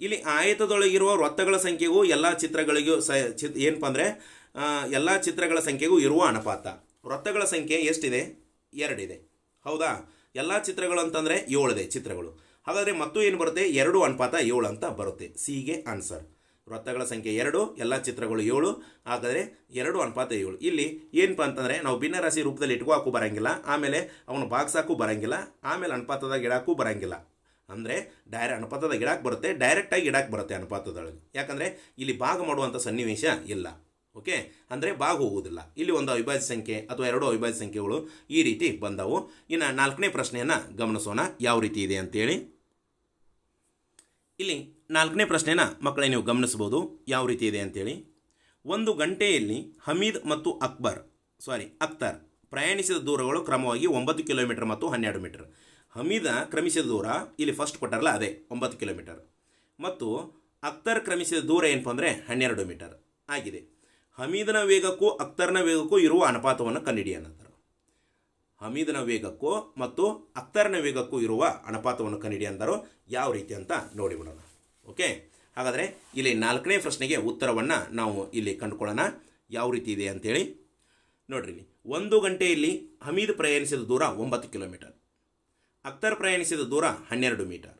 ಇಲ್ಲಿ ಆಯತದೊಳಗಿರುವ ವೃತ್ತಗಳ ಸಂಖ್ಯೆಗೂ ಎಲ್ಲ ಚಿತ್ರಗಳಿಗೂ ಸ ಚಿ ಏನಪ್ಪ ಅಂದರೆ ಎಲ್ಲ ಚಿತ್ರಗಳ ಸಂಖ್ಯೆಗೂ ಇರುವ ಅನುಪಾತ. ವೃತ್ತಗಳ ಸಂಖ್ಯೆ ಎಷ್ಟಿದೆ? ಎರಡಿದೆ. ಹೌದಾ? ಎಲ್ಲ ಚಿತ್ರಗಳು ಅಂತಂದರೆ ಏಳಿದೆ ಚಿತ್ರಗಳು. ಹಾಗಾದರೆ ಮತ್ತೂ ಏನು ಬರುತ್ತೆ? ಎರಡು ಅನುಪಾತ ಏಳು ಅಂತ ಬರುತ್ತೆ. ಸಿಗೆ ಆನ್ಸರ್. ವೃತ್ತಗಳ ಸಂಖ್ಯೆ ಎರಡು, ಎಲ್ಲ ಚಿತ್ರಗಳು ಏಳು. ಹಾಗಾದರೆ ಎರಡು ಅನುಪಾತ ಏಳು. ಇಲ್ಲಿ ಏನಪ್ಪ ಅಂತಂದರೆ ನಾವು ಭಿನ್ನರಾಶಿ ರೂಪದಲ್ಲಿ ಇಟ್ಕೋಕ್ಕೂ ಬರೋಂಗಿಲ್ಲ. ಆಮೇಲೆ ಅವನು ಬಾಗ್ಸಾಕೂ ಬರೋಂಗಿಲ್ಲ. ಆಮೇಲೆ ಅನುಪಾತದ ಗಿಡಕ್ಕೂ ಬರೋಂಗಿಲ್ಲ. ಅಂದರೆ ಡೈರೆ ಅನುಪಾತದ ಗಿಡಕ್ಕೆ ಬರುತ್ತೆ ಡೈರೆಕ್ಟಾಗಿ ಗಿಡಕ್ಕೆ ಬರುತ್ತೆ ಅನುಪಾತದೊಳಗೆ. ಯಾಕಂದರೆ ಇಲ್ಲಿ ಭಾಗ ಮಾಡುವಂಥ ಸನ್ನಿವೇಶ ಇಲ್ಲ. ಓಕೆ? ಅಂದರೆ ಬಾಗ್ ಹೋಗುವುದಿಲ್ಲ. ಇಲ್ಲಿ ಒಂದು ಅವಿಭಾಜ್ಯ ಸಂಖ್ಯೆ ಅಥವಾ ಎರಡು ಅವಿಭಾಜ್ಯ ಸಂಖ್ಯೆಗಳು ಈ ರೀತಿ ಬಂದವು. ಇನ್ನು ನಾಲ್ಕನೇ ಪ್ರಶ್ನೆಯನ್ನು ಗಮನಿಸೋಣ. ಯಾವ ರೀತಿ ಇದೆ ಅಂತೇಳಿ. ಇಲ್ಲಿ ನಾಲ್ಕನೇ ಪ್ರಶ್ನೆನ ಮಕ್ಕಳೇ ನೀವು ಗಮನಿಸ್ಬೋದು ಯಾವ ರೀತಿ ಇದೆ ಅಂತೇಳಿ. ಒಂದು ಗಂಟೆಯಲ್ಲಿ ಹಮೀದ್ ಮತ್ತು ಅಕ್ಬರ್ ಸಾರಿ ಅಕ್ತರ್ ಪ್ರಯಾಣಿಸಿದ ದೂರಗಳು ಕ್ರಮವಾಗಿ ಒಂಬತ್ತು ಕಿಲೋಮೀಟರ್ ಮತ್ತು ಹನ್ನೆರಡು ಮೀಟರ್. ಹಮೀದ ಕ್ರಮಿಸಿದ ದೂರ ಇಲ್ಲಿ ಫಸ್ಟ್ ಕೊಟ್ಟಾರಲ್ಲ ಅದೇ, ಒಂಬತ್ತು ಕಿಲೋಮೀಟರ್. ಮತ್ತು ಅಖ್ತರ್ ಕ್ರಮಿಸಿದ ದೂರ ಏನಪ್ಪ ಅಂದರೆ ಹನ್ನೆರಡು ಮೀಟರ್. ಆಗಿದೆ. ಹಮೀದನ ವೇಗಕ್ಕೂ ಅಖ್ತರ್ನ ವೇಗಕ್ಕೂ ಇರುವ ಅನುಪಾತವನ್ನು ಕಂಡುಹಿಡಿಯನಂತರ ಹಮೀದನ ವೇಗಕ್ಕೂ ಮತ್ತು ಅಖ್ತರ್ನ ವೇಗಕ್ಕೂ ಇರುವ ಅನುಪಾತವನ್ನು ಕಂಡುಹಿಡಿ ಯಾವ ರೀತಿ ಅಂತ ನೋಡಿಬಿಡೋಣ ಓಕೆ? ಹಾಗಾದರೆ ಇಲ್ಲಿ ನಾಲ್ಕನೇ ಪ್ರಶ್ನೆಗೆ ಉತ್ತರವನ್ನು ನಾವು ಇಲ್ಲಿ ಕಂಡುಕೊಳ್ಳೋಣ. ಯಾವ ರೀತಿ ಇದೆ ಅಂತೇಳಿ. ನೋಡ್ರಿ ಒಂದು ಗಂಟೆಯಲ್ಲಿ ಹಮೀದ್ ಪ್ರಯಾಣಿಸಿದ ದೂರ ಒಂಬತ್ತು ಕಿಲೋಮೀಟರ್. ಅಕ್ತರ್ ಪ್ರಯಾಣಿಸಿದ ದೂರ ಹನ್ನೆರಡು ಮೀಟರ್.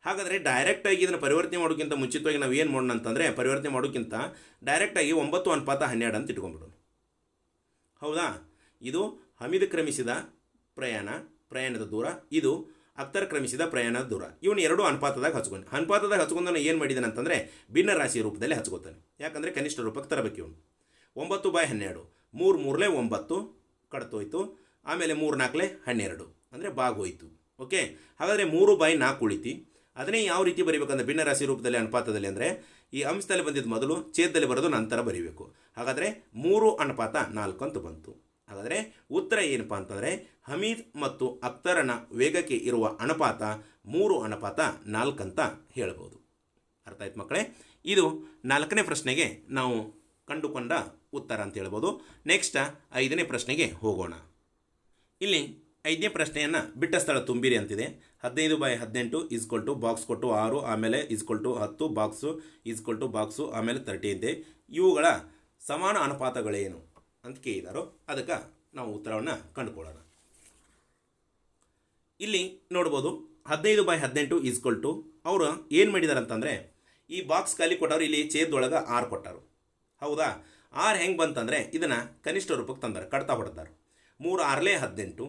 ಹಾಗಾದರೆ ಡೈರೆಕ್ಟಾಗಿ ಇದನ್ನು ಪರಿವರ್ತನೆ ಮಾಡೋಕ್ಕಿಂತ ಮುಂಚಿತವಾಗಿ ನಾವು ಏನು ಮಾಡೋಣ ಅಂತಂದರೆ ಪರಿವರ್ತನೆ ಮಾಡೋಕ್ಕಿಂತ ಡೈರೆಕ್ಟಾಗಿ ಒಂಬತ್ತು ಅನುಪಾತ ಹನ್ನೆರಡು ಅಂತ ಇಟ್ಕೊಂಡ್ಬಿಡೋಣ. ಹೌದಾ? ಇದು ಹಮಿದ ಕ್ರಮಿಸಿದ ಪ್ರಯಾಣ, ಪ್ರಯಾಣದ ದೂರ. ಇದು ಅಕ್ತರ ಕ್ರಮಿಸಿದ ಪ್ರಯಾಣದ ದೂರ. ಇವನು ಎರಡು ಅನುಪಾತದಾಗ ಹಚ್ಕೊಂಡು ಅನುಪಾತದಾಗ ಹಚ್ಕೊಂಡು ಏನು ಮಾಡಿದ್ದಾನೆ ಅಂತಂದರೆ ಭಿನ್ನ ರಾಶಿ ರೂಪದಲ್ಲಿ ಹಚ್ಕೋತಾನೆ. ಯಾಕಂದರೆ ಕನಿಷ್ಠ ರೂಪಕ್ಕೆ ತರಬೇಕು ಇವನು ಒಂಬತ್ತು ಬೈ ಹನ್ನೆರಡು. ಮೂರು ಮೂರಲೇ ಒಂಬತ್ತು, ಕಡ್ತೋಯ್ತು. ಆಮೇಲೆ ಮೂರು ನಾಲ್ಕಲೇ ಹನ್ನೆರಡು. ಅಂದರೆ ಬಾಗೋಯ್ತು ಓಕೆ? ಹಾಗಾದರೆ ಮೂರು ಬೈ ನಾಲ್ಕು ಉಳಿತಿ. ಅದನ್ನೇ ಯಾವ ರೀತಿ ಬರೀಬೇಕಂದ್ರೆ ಭಿನ್ನ ರಾಶಿ ರೂಪದಲ್ಲಿ ಅನುಪಾತದಲ್ಲಿ ಅಂದರೆ ಈ ಅಂಶದಲ್ಲಿ ಬಂದಿದ್ದು ಮೊದಲು ಛೇದದಲ್ಲಿ ಬರೋದು ನಂತರ ಬರೀಬೇಕು. ಹಾಗಾದರೆ ಮೂರು ಅನುಪಾತ ನಾಲ್ಕು ಅಂತ ಬಂತು. ಹಾಗಾದರೆ ಉತ್ತರ ಏನಪ್ಪ ಅಂತಂದರೆ ಹಮೀದ್ ಮತ್ತು ಅಕ್ತರನ ವೇಗಕ್ಕೆ ಇರುವ ಅನುಪಾತ ಮೂರು ಅನುಪಾತ ನಾಲ್ಕು ಅಂತ ಹೇಳ್ಬೋದು. ಅರ್ಥ ಆಯ್ತು ಮಕ್ಕಳೇ? ಇದು ನಾಲ್ಕನೇ ಪ್ರಶ್ನೆಗೆ ನಾವು ಕಂಡುಕೊಂಡ ಉತ್ತರ ಅಂತ ಹೇಳ್ಬೋದು. ನೆಕ್ಸ್ಟ್ ಐದನೇ ಪ್ರಶ್ನೆಗೆ ಹೋಗೋಣ. ಇಲ್ಲಿ ಐದನೇ ಪ್ರಶ್ನೆಯನ್ನು ಬಿಟ್ಟ ಸ್ಥಳ ತುಂಬಿರಿ ಅಂತಿದೆ. ಹದಿನೈದು ಬೈ ಹದಿನೆಂಟು ಇಸ್ಕೊಲ್ ಟು ಬಾಕ್ಸ್ ಕೊಟ್ಟು ಆರು, ಆಮೇಲೆ ಇಸ್ಕೊಲ್ ಟು ಹತ್ತು ಬಾಕ್ಸು ಇಸ್ಕೊಲ್ ಟು ಬಾಕ್ಸು ಆಮೇಲೆ ತರ್ಟಿ ಇದೆ ಇವುಗಳ ಸಮಾನ ಅನುಪಾತಗಳೇನು ಅಂತ ಕೇಳಿದಾರೋ. ಅದಕ್ಕೆ ನಾವು ಉತ್ತರವನ್ನು ಕಂಡುಕೊಳ್ಳೋಣ. ಇಲ್ಲಿ ನೋಡ್ಬೋದು ಹದಿನೈದು ಬೈ ಹದಿನೆಂಟು ಇಸ್ಕೊಲ್ ಟು ಅವರು ಏನು ಮಾಡಿದ್ದಾರೆ ಅಂತಂದರೆ ಈ ಬಾಕ್ಸ್ ಖಾಲಿ ಕೊಟ್ಟವರು ಇಲ್ಲಿ ಛೇದೊಳಗೆ ಆರು ಕೊಟ್ಟರು. ಹೌದಾ? ಆರು ಹೆಂಗೆ ಬಂತಂದರೆ ಇದನ್ನು ಕನಿಷ್ಠ ರೂಪಕ್ಕೆ ತಂದರು, ಕಡ್ತಾ ಹೊಡೆದಾರು. ಮೂರು ಆರಲೇ ಹದಿನೆಂಟು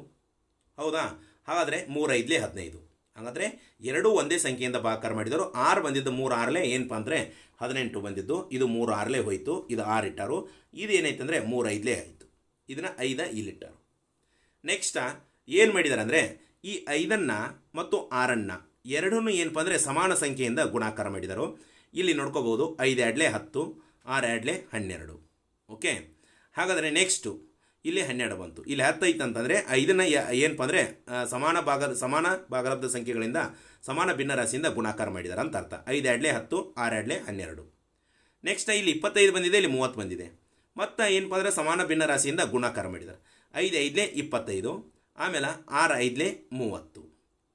ಹೌದಾ? ಹಾಗಾದರೆ ಮೂರೈದಲೇ ಹದಿನೈದು. ಹಾಗಾದರೆ ಎರಡೂ ಒಂದೇ ಸಂಖ್ಯೆಯಿಂದ ಭಾಕಾರ ಮಾಡಿದರು ಆರು ಬಂದಿದ್ದು ಮೂರು ಆರಲೇ ಏನಪ್ಪ ಅಂದರೆ ಹದಿನೆಂಟು ಬಂದಿದ್ದು. ಇದು ಮೂರು ಆರಲೇ ಹೋಯಿತು, ಇದು ಆರು ಇಟ್ಟರು. ಇದು ಏನೈತೆ ಅಂದರೆ ಮೂರು ಐದಲೇ ಆಯಿತು. ಇದನ್ನು ಐದ ಇಲ್ಲಿಟ್ಟಾರು ನೆಕ್ಸ್ಟ ಏನು ಮಾಡಿದ್ದಾರೆ ಅಂದರೆ ಈ ಐದನ್ನು ಮತ್ತು ಆರನ್ನು ಎರಡನ್ನೂ ಏನಪ್ಪ ಅಂದರೆ ಸಮಾನ ಸಂಖ್ಯೆಯಿಂದ ಗುಣಾಕಾರ ಮಾಡಿದರು. ಇಲ್ಲಿ ನೋಡ್ಕೋಬೋದು ಐದು ಎರಡಲೇ ಹತ್ತು, ಆರು ಎರಡಲೇ ಹನ್ನೆರಡು. ಓಕೆ ಹಾಗಾದರೆ ನೆಕ್ಸ್ಟು ಇಲ್ಲಿ ಹನ್ನೆರಡು ಬಂತು. ಇಲ್ಲಿ ಹತ್ತೈತೆ ಅಂತಂದರೆ ಐದನ್ನು ಏನಪ್ಪ ಅಂದರೆ ಸಮಾನ ಭಾಗ ಸಮಾನ ಭಾಗಲಬ್ಧ ಸಂಖ್ಯೆಗಳಿಂದ ಸಮಾನ ಭಿನ್ನ ರಾಶಿಯಿಂದ ಗುಣಾಕಾರ ಮಾಡಿದ್ದಾರೆ ಅಂತ ಅರ್ಥ. ಐದು ಎರಡಲೇ ಹತ್ತು ಆರು ಎರಡಲೇ ಹನ್ನೆರಡು ನೆಕ್ಸ್ಟ್ ಇಲ್ಲಿ ಇಪ್ಪತ್ತೈದು ಬಂದಿದೆ, ಇಲ್ಲಿ ಮೂವತ್ತು ಬಂದಿದೆ. ಮತ್ತು ಏನಪ್ಪ ಅಂದರೆ ಸಮಾನ ಭಿನ್ನರಾಶಿಯಿಂದ ಗುಣಾಕಾರ ಮಾಡಿದ್ದಾರೆ ಐದು ಐದಲೇ ಇಪ್ಪತ್ತೈದು, ಆಮೇಲೆ ಆರು ಐದಲೇ ಮೂವತ್ತು.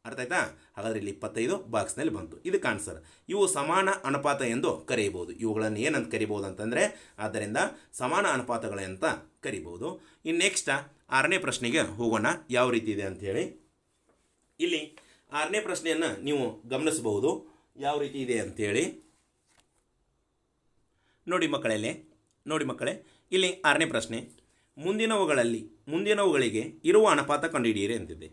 ಅರ್ಥ ಆಯ್ತಾ? ಹಾಗಾದರೆ ಇಲ್ಲಿ ಇಪ್ಪತ್ತೈದು ಬಾಕ್ಸ್ನಲ್ಲಿ ಬಂತು. ಇದಕ್ಕೆ ಆನ್ಸರ್ ಇವು ಸಮಾನ ಅನುಪಾತ ಎಂದು ಕರೆಯಬಹುದು ಇವುಗಳನ್ನು ಏನಂತ ಕರಿಬೋದು ಅಂತಂದರೆ, ಆದ್ದರಿಂದ ಸಮಾನ ಅನುಪಾತಗಳಂತ ಕರಿಬಹುದು ಇನ್ನು ನೆಕ್ಸ್ಟ್ ಆರನೇ ಪ್ರಶ್ನೆಗೆ ಹೋಗೋಣ. ಯಾವ ರೀತಿ ಇದೆ ಅಂಥೇಳಿ ಇಲ್ಲಿ ಆರನೇ ಪ್ರಶ್ನೆಯನ್ನು ನೀವು ಗಮನಿಸಬಹುದು. ಯಾವ ರೀತಿ ಇದೆ ಅಂಥೇಳಿ ನೋಡಿ ಮಕ್ಕಳಲ್ಲಿ, ನೋಡಿ ಮಕ್ಕಳೇ, ಇಲ್ಲಿ ಆರನೇ ಪ್ರಶ್ನೆ. ಮುಂದಿನವುಗಳಲ್ಲಿ, ಮುಂದಿನವುಗಳಿಗೆ ಇರುವ ಅನುಪಾತ ಕಂಡುಹಿಡಿಯಿರಿ ಅಂತಿದೆ.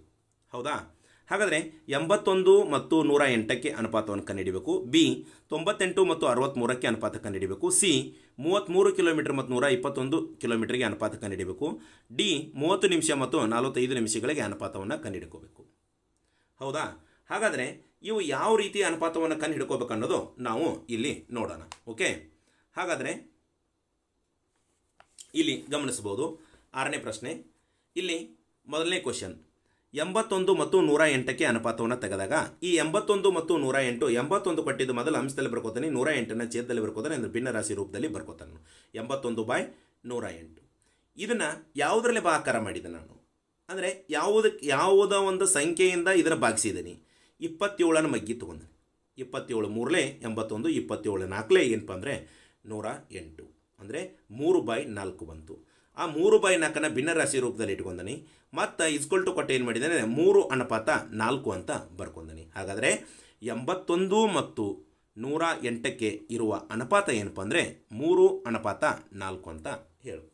ಹೌದಾ? ಹಾಗಾದರೆ ಎಂಬತ್ತೊಂದು ಮತ್ತು ನೂರ ಎಂಟಕ್ಕೆ ಅನುಪಾತವನ್ನು ಕಂಡುಹಿಡಿಬೇಕು. ಬಿ, ತೊಂಬತ್ತೆಂಟು ಮತ್ತು ಅರವತ್ತ್ಮೂರಕ್ಕೆ ಅನುಪಾತ ಕಂಡುಹಿಡಿಬೇಕು. ಸಿ ಮೂವತ್ತ್ಮೂರು ಕಿಲೋಮೀಟರ್ ಮತ್ತು ನೂರ ಇಪ್ಪತ್ತೊಂದು ಕಿಲೋಮೀಟರ್ಗೆ ಅನುಪಾತ ಕಂಡುಹಿಡಿಬೇಕು. ಡಿ, ಮೂವತ್ತು ನಿಮಿಷ ಮತ್ತು ನಲವತ್ತೈದು ನಿಮಿಷಗಳಿಗೆ ಅನುಪಾತವನ್ನು ಕಂಡುಹಿಡ್ಕೋಬೇಕು. ಹೌದಾ? ಹಾಗಾದರೆ ಇವು ಯಾವ ರೀತಿ ಅನುಪಾತವನ್ನು ಕಂಡು ಹಿಡ್ಕೋಬೇಕು ಅನ್ನೋದು ನಾವು ಇಲ್ಲಿ ನೋಡೋಣ. ಓಕೆ? ಹಾಗಾದರೆ ಇಲ್ಲಿ ಗಮನಿಸ್ಬೋದು ಆರನೇ ಪ್ರಶ್ನೆ. ಇಲ್ಲಿ ಮೊದಲನೇ ಕ್ವಶನ್. ಎಂಬತ್ತೊಂದು ಮತ್ತು ನೂರ ಎಂಟಕ್ಕೆ ಅನುಪಾತವನ್ನು ತೆಗೆದಾಗ, ಈ ಎಂಬತ್ತೊಂದು ಮತ್ತು ನೂರ ಎಂಟು, ಎಂಬತ್ತೊಂದು ಕೊಟ್ಟಿದ್ದು ಮೊದಲು ಅಂಶದಲ್ಲಿ ಬರ್ಕೋತಾನೆ, ನೂರ ಎಂಟನ್ನು ಛೇದದಲ್ಲಿ ಬರ್ಕೋತಾನೆ, ಅಂದರೆ ಭಿನ್ನ ರಾಶಿ ರೂಪದಲ್ಲಿ ಬರ್ಕೋತಾನೆ. ಎಂಬತ್ತೊಂದು ಬಾಯ್ ನೂರ ಎಂಟು. ಇದನ್ನು ಯಾವುದರಲ್ಲಿ ಭಾಕಾರ ಮಾಡಿದೆ ನಾನು? ಅಂದರೆ ಯಾವುದಕ್ಕೆ ಯಾವುದೋ ಒಂದು ಸಂಖ್ಯೆಯಿಂದ ಇದನ್ನು ಭಾಗಿಸಿದ್ದೀನಿ. ಇಪ್ಪತ್ತೇಳನ್ನು ಮಗ್ಗಿ ತೊಗೊಂಡೆ. ಇಪ್ಪತ್ತೇಳು ಮೂರಲೇ ಎಂಬತ್ತೊಂದು, ಇಪ್ಪತ್ತೇಳು ನಾಲ್ಕಲೇ ಏನಪ್ಪ ಅಂದರೆ ನೂರ ಎಂಟು. ಅಂದರೆ ಮೂರು ಬಾಯ್ ನಾಲ್ಕು ಬಂತು. ಆ ಮೂರು ಬೈ ನಾಲ್ಕನ್ನು ಭಿನ್ನರಾಶಿ ರೂಪದಲ್ಲಿ ಇಟ್ಕೊಂಡನಿ. ಮತ್ತು ಇಸ್ಕೊಲ್ಟು ಕೊಟ್ಟು ಏನು ಮಾಡಿದ್ದಾನೆ ಮೂರು ಅನುಪಾತ ನಾಲ್ಕು ಅಂತ ಬರ್ಕೊಂಡನಿ. ಹಾಗಾದರೆ ಎಂಬತ್ತೊಂದು ಮತ್ತು ನೂರ ಎಂಟಕ್ಕೆ ಇರುವ ಅನುಪಾತ ಏನಪ್ಪ ಅಂದರೆ ಮೂರು ಅನುಪಾತ ನಾಲ್ಕು ಅಂತ ಹೇಳ್ಬೋದು.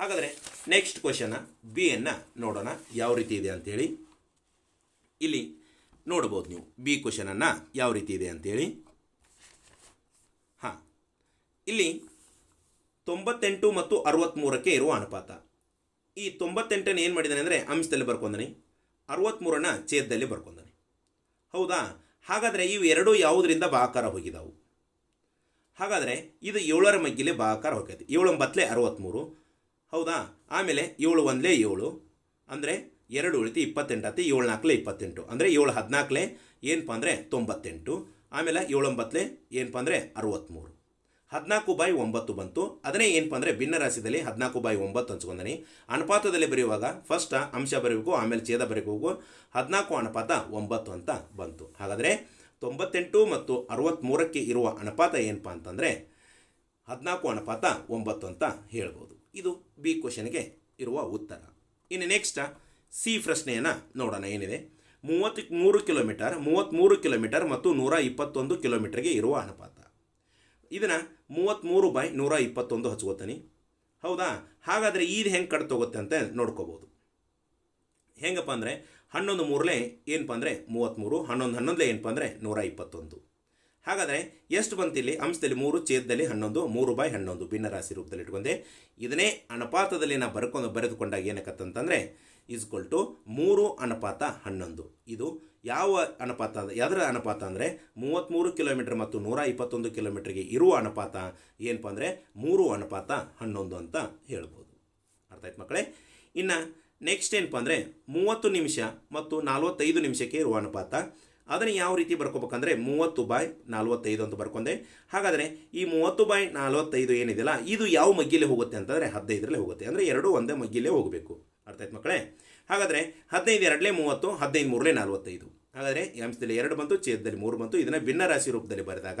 ಹಾಗಾದರೆ ನೆಕ್ಸ್ಟ್ ಕ್ವಶನ ಬಿಯನ್ನು ನೋಡೋಣ. ಯಾವ ರೀತಿ ಇದೆ ಅಂಥೇಳಿ ಇಲ್ಲಿ ನೋಡ್ಬೋದು ನೀವು ಬಿ ಕ್ವಶನನ್ನು ಯಾವ ರೀತಿ ಇದೆ ಅಂಥೇಳಿ ಹಾಂ, ಇಲ್ಲಿ ತೊಂಬತ್ತೆಂಟು ಮತ್ತು ಅರವತ್ತ್ಮೂರಕ್ಕೆ ಇರುವ ಅನುಪಾತ. ಈ ತೊಂಬತ್ತೆಂಟನ್ನು ಏನು ಮಾಡಿದ್ದಾನೆ ಅಂದರೆ ಅಂಶದಲ್ಲಿ ಬರ್ಕೊಂಡನಿ. ಅರವತ್ತ್ಮೂರನ್ನು ಛೇದದಲ್ಲಿ ಬರ್ಕೊಂಡಾನೆ. ಹೌದಾ? ಹಾಗಾದರೆ ಇವು ಎರಡೂ ಯಾವುದರಿಂದ ಬಾಕಾರ ಹೋಗಿದಾವು? ಹಾಗಾದರೆ ಇದು ಏಳರ ಮಗ್ಗಿಲೆ ಬಾಕಾರ ಹೋಗೈತೆ. ಏಳು ಅರವತ್ತ್ಮೂರು ಹೌದಾ? ಆಮೇಲೆ ಏಳು ಒಂದಲೇ ಏಳು. ಅಂದರೆ ಎರಡು ಉಳಿತು ಇಪ್ಪತ್ತೆಂಟು ಆಯ್ತು. ಏಳು ನಾಲ್ಕಲೆ ಇಪ್ಪತ್ತೆಂಟು. ಅಂದರೆ ಏಳು ಹದಿನಾಲ್ಕಲೆ ಏನಪ್ಪ ಅಂದರೆ ತೊಂಬತ್ತೆಂಟು. ಆಮೇಲೆ ಏಳೊಂಬತ್ತಲೆ ಏನಪ್ಪ ಅಂದರೆ ಅರವತ್ತ್ಮೂರು ಹದಿನಾಲ್ಕು ಬೈ ಒಂಬತ್ತು ಬಂತು. ಅದನ್ನೇ ಏನಪ್ಪ ಅಂದರೆ ಭಿನ್ನ ರಾಶಿದಲ್ಲಿ ಹದಿನಾಲ್ಕು ಬೈ ಒಂಬತ್ತು ಹಂಚ್ಕೊಂಡಿ ಅನುಪಾತದಲ್ಲಿ ಬರೆಯುವಾಗ ಫಸ್ಟ್ ಅಂಶ ಬರೀಬೇಕು ಆಮೇಲೆ ಛೇದ ಬರೀಬೇಕು ಹದಿನಾಲ್ಕು ಅನುಪಾತ ಒಂಬತ್ತು ಅಂತ ಬಂತು. ಹಾಗಾದರೆ ತೊಂಬತ್ತೆಂಟು ಮತ್ತು ಅರವತ್ತ್ಮೂರಕ್ಕೆ ಇರುವ ಅನುಪಾತ ಏನಪ್ಪ ಅಂತಂದರೆ ಹದಿನಾಲ್ಕು ಅನುಪಾತ ಒಂಬತ್ತು ಅಂತ ಹೇಳ್ಬೋದು. ಇದು ಬಿ ಕ್ವಶನ್ಗೆ ಇರುವ ಉತ್ತರ. ಇನ್ನು ನೆಕ್ಸ್ಟ್ ಸಿ ಪ್ರಶ್ನೆಯನ್ನು ನೋಡೋಣ. ಏನಿದೆ? ಮೂವತ್ತ್ ಮೂರು ಕಿಲೋಮೀಟರ್ ಮೂವತ್ತ್ಮೂರು ಕಿಲೋಮೀಟರ್ ಮತ್ತು ನೂರ ಇಪ್ಪತ್ತೊಂದು ಕಿಲೋಮೀಟರ್ಗೆ ಇರುವ ಅನುಪಾತ. ಇದನ್ನು ಮೂವತ್ತ್ಮೂರು ಬೈ ನೂರ ಇಪ್ಪತ್ತೊಂದು ಹಚ್ಕೋತೀನಿ. ಹೌದಾ? ಹಾಗಾದರೆ ಇದು ಹೆಂಗೆ ಕಟ್ ತೊಗುತ್ತೆ ಅಂತ ನೋಡ್ಕೋಬೋದು. ಹೆಂಗಪ್ಪ ಅಂದರೆ ಹನ್ನೊಂದು ಮೂರಲೇ ಏನಪ್ಪ ಅಂದರೆ ಮೂವತ್ತ್ಮೂರು ಹನ್ನೊಂದು ಹನ್ನೊಂದಲೇ ಏನಪ್ಪ ಅಂದರೆ ನೂರ ಇಪ್ಪತ್ತೊಂದು. ಹಾಗಾದರೆ ಎಷ್ಟು ಬಂತಿಲ್ಲಿ ಅಂಶದಲ್ಲಿ ಮೂರು, ಛೇದದಲ್ಲಿ ಹನ್ನೊಂದು, ಮೂರು ಬೈ ಹನ್ನೊಂದು ಭಿನ್ನರಾಶಿ ರೂಪದಲ್ಲಿ ಇಟ್ಕೊಂಡೆ. ಇದನ್ನೇ ಅನುಪಾತದಲ್ಲಿ ನಾವು ಬರ್ಕೊಂಡು ಬರೆದುಕೊಂಡಾಗ ಏನಕ್ಕಂತಂದರೆ ಈಸ್ಕೊಲ್ ಟು ಮೂರು ಅನುಪಾತ ಹನ್ನೊಂದು. ಇದು ಯಾವ ಅನುಪಾತ ಯಾವುದರ ಅನುಪಾತ ಅಂದರೆ ಮೂವತ್ತ್ಮೂರು ಕಿಲೋಮೀಟರ್ ಮತ್ತು ನೂರ ಇಪ್ಪತ್ತೊಂದು ಕಿಲೋಮೀಟ್ರಿಗೆ ಇರುವ ಅನುಪಾತ ಏನಪ್ಪ ಅಂದರೆ, ಮೂರು ಅನುಪಾತ ಹನ್ನೊಂದು ಅಂತ ಹೇಳ್ಬೋದು. ಅರ್ಥ ಆಯ್ತು ಮಕ್ಕಳೇ? ಇನ್ನು ನೆಕ್ಸ್ಟ್ ಏನಪ್ಪ ಅಂದರೆ, ಮೂವತ್ತು ನಿಮಿಷ ಮತ್ತು ನಲ್ವತ್ತೈದು ನಿಮಿಷಕ್ಕೆ ಇರುವ ಅನುಪಾತ. ಅದನ್ನು ಯಾವ ರೀತಿ ಬರ್ಕೋಬೇಕಂದ್ರೆ, ಮೂವತ್ತು ಬಾಯ್ ನಲ್ವತ್ತೈದು ಅಂತ ಬರ್ಕೊಂಡೆ. ಹಾಗಾದರೆ ಈ ಮೂವತ್ತು ಬಾಯ್ ನಲ್ವತ್ತೈದು ಏನಿದೆಯಲ್ಲ, ಇದು ಯಾವ ಮಗ್ಗಿಲೆ ಹೋಗುತ್ತೆ ಅಂತಂದರೆ, ಹದಿನೈದರಲ್ಲೇ ಹೋಗುತ್ತೆ. ಅಂದರೆ ಎರಡು ಒಂದೇ ಮಗ್ಗಿಲೇ ಹೋಗಬೇಕು. ಅರ್ಥ ಆಯ್ತು ಮಕ್ಕಳೇ? ಹಾಗಾದರೆ ಹದಿನೈದು ಎರಡಲೇ ಮೂವತ್ತು, ಹದಿನೈದು ಮೂರಲೇ ನಲವತ್ತೈದು. ಹಾಗಾದರೆ ಅಂಶದಲ್ಲಿ ಎರಡು ಬಂತು, ಛೇದದಲ್ಲಿ ಮೂರು ಬಂತು. ಇದನ್ನು ಭಿನ್ನ ರಾಶಿ ರೂಪದಲ್ಲಿ ಬರೆದಾಗ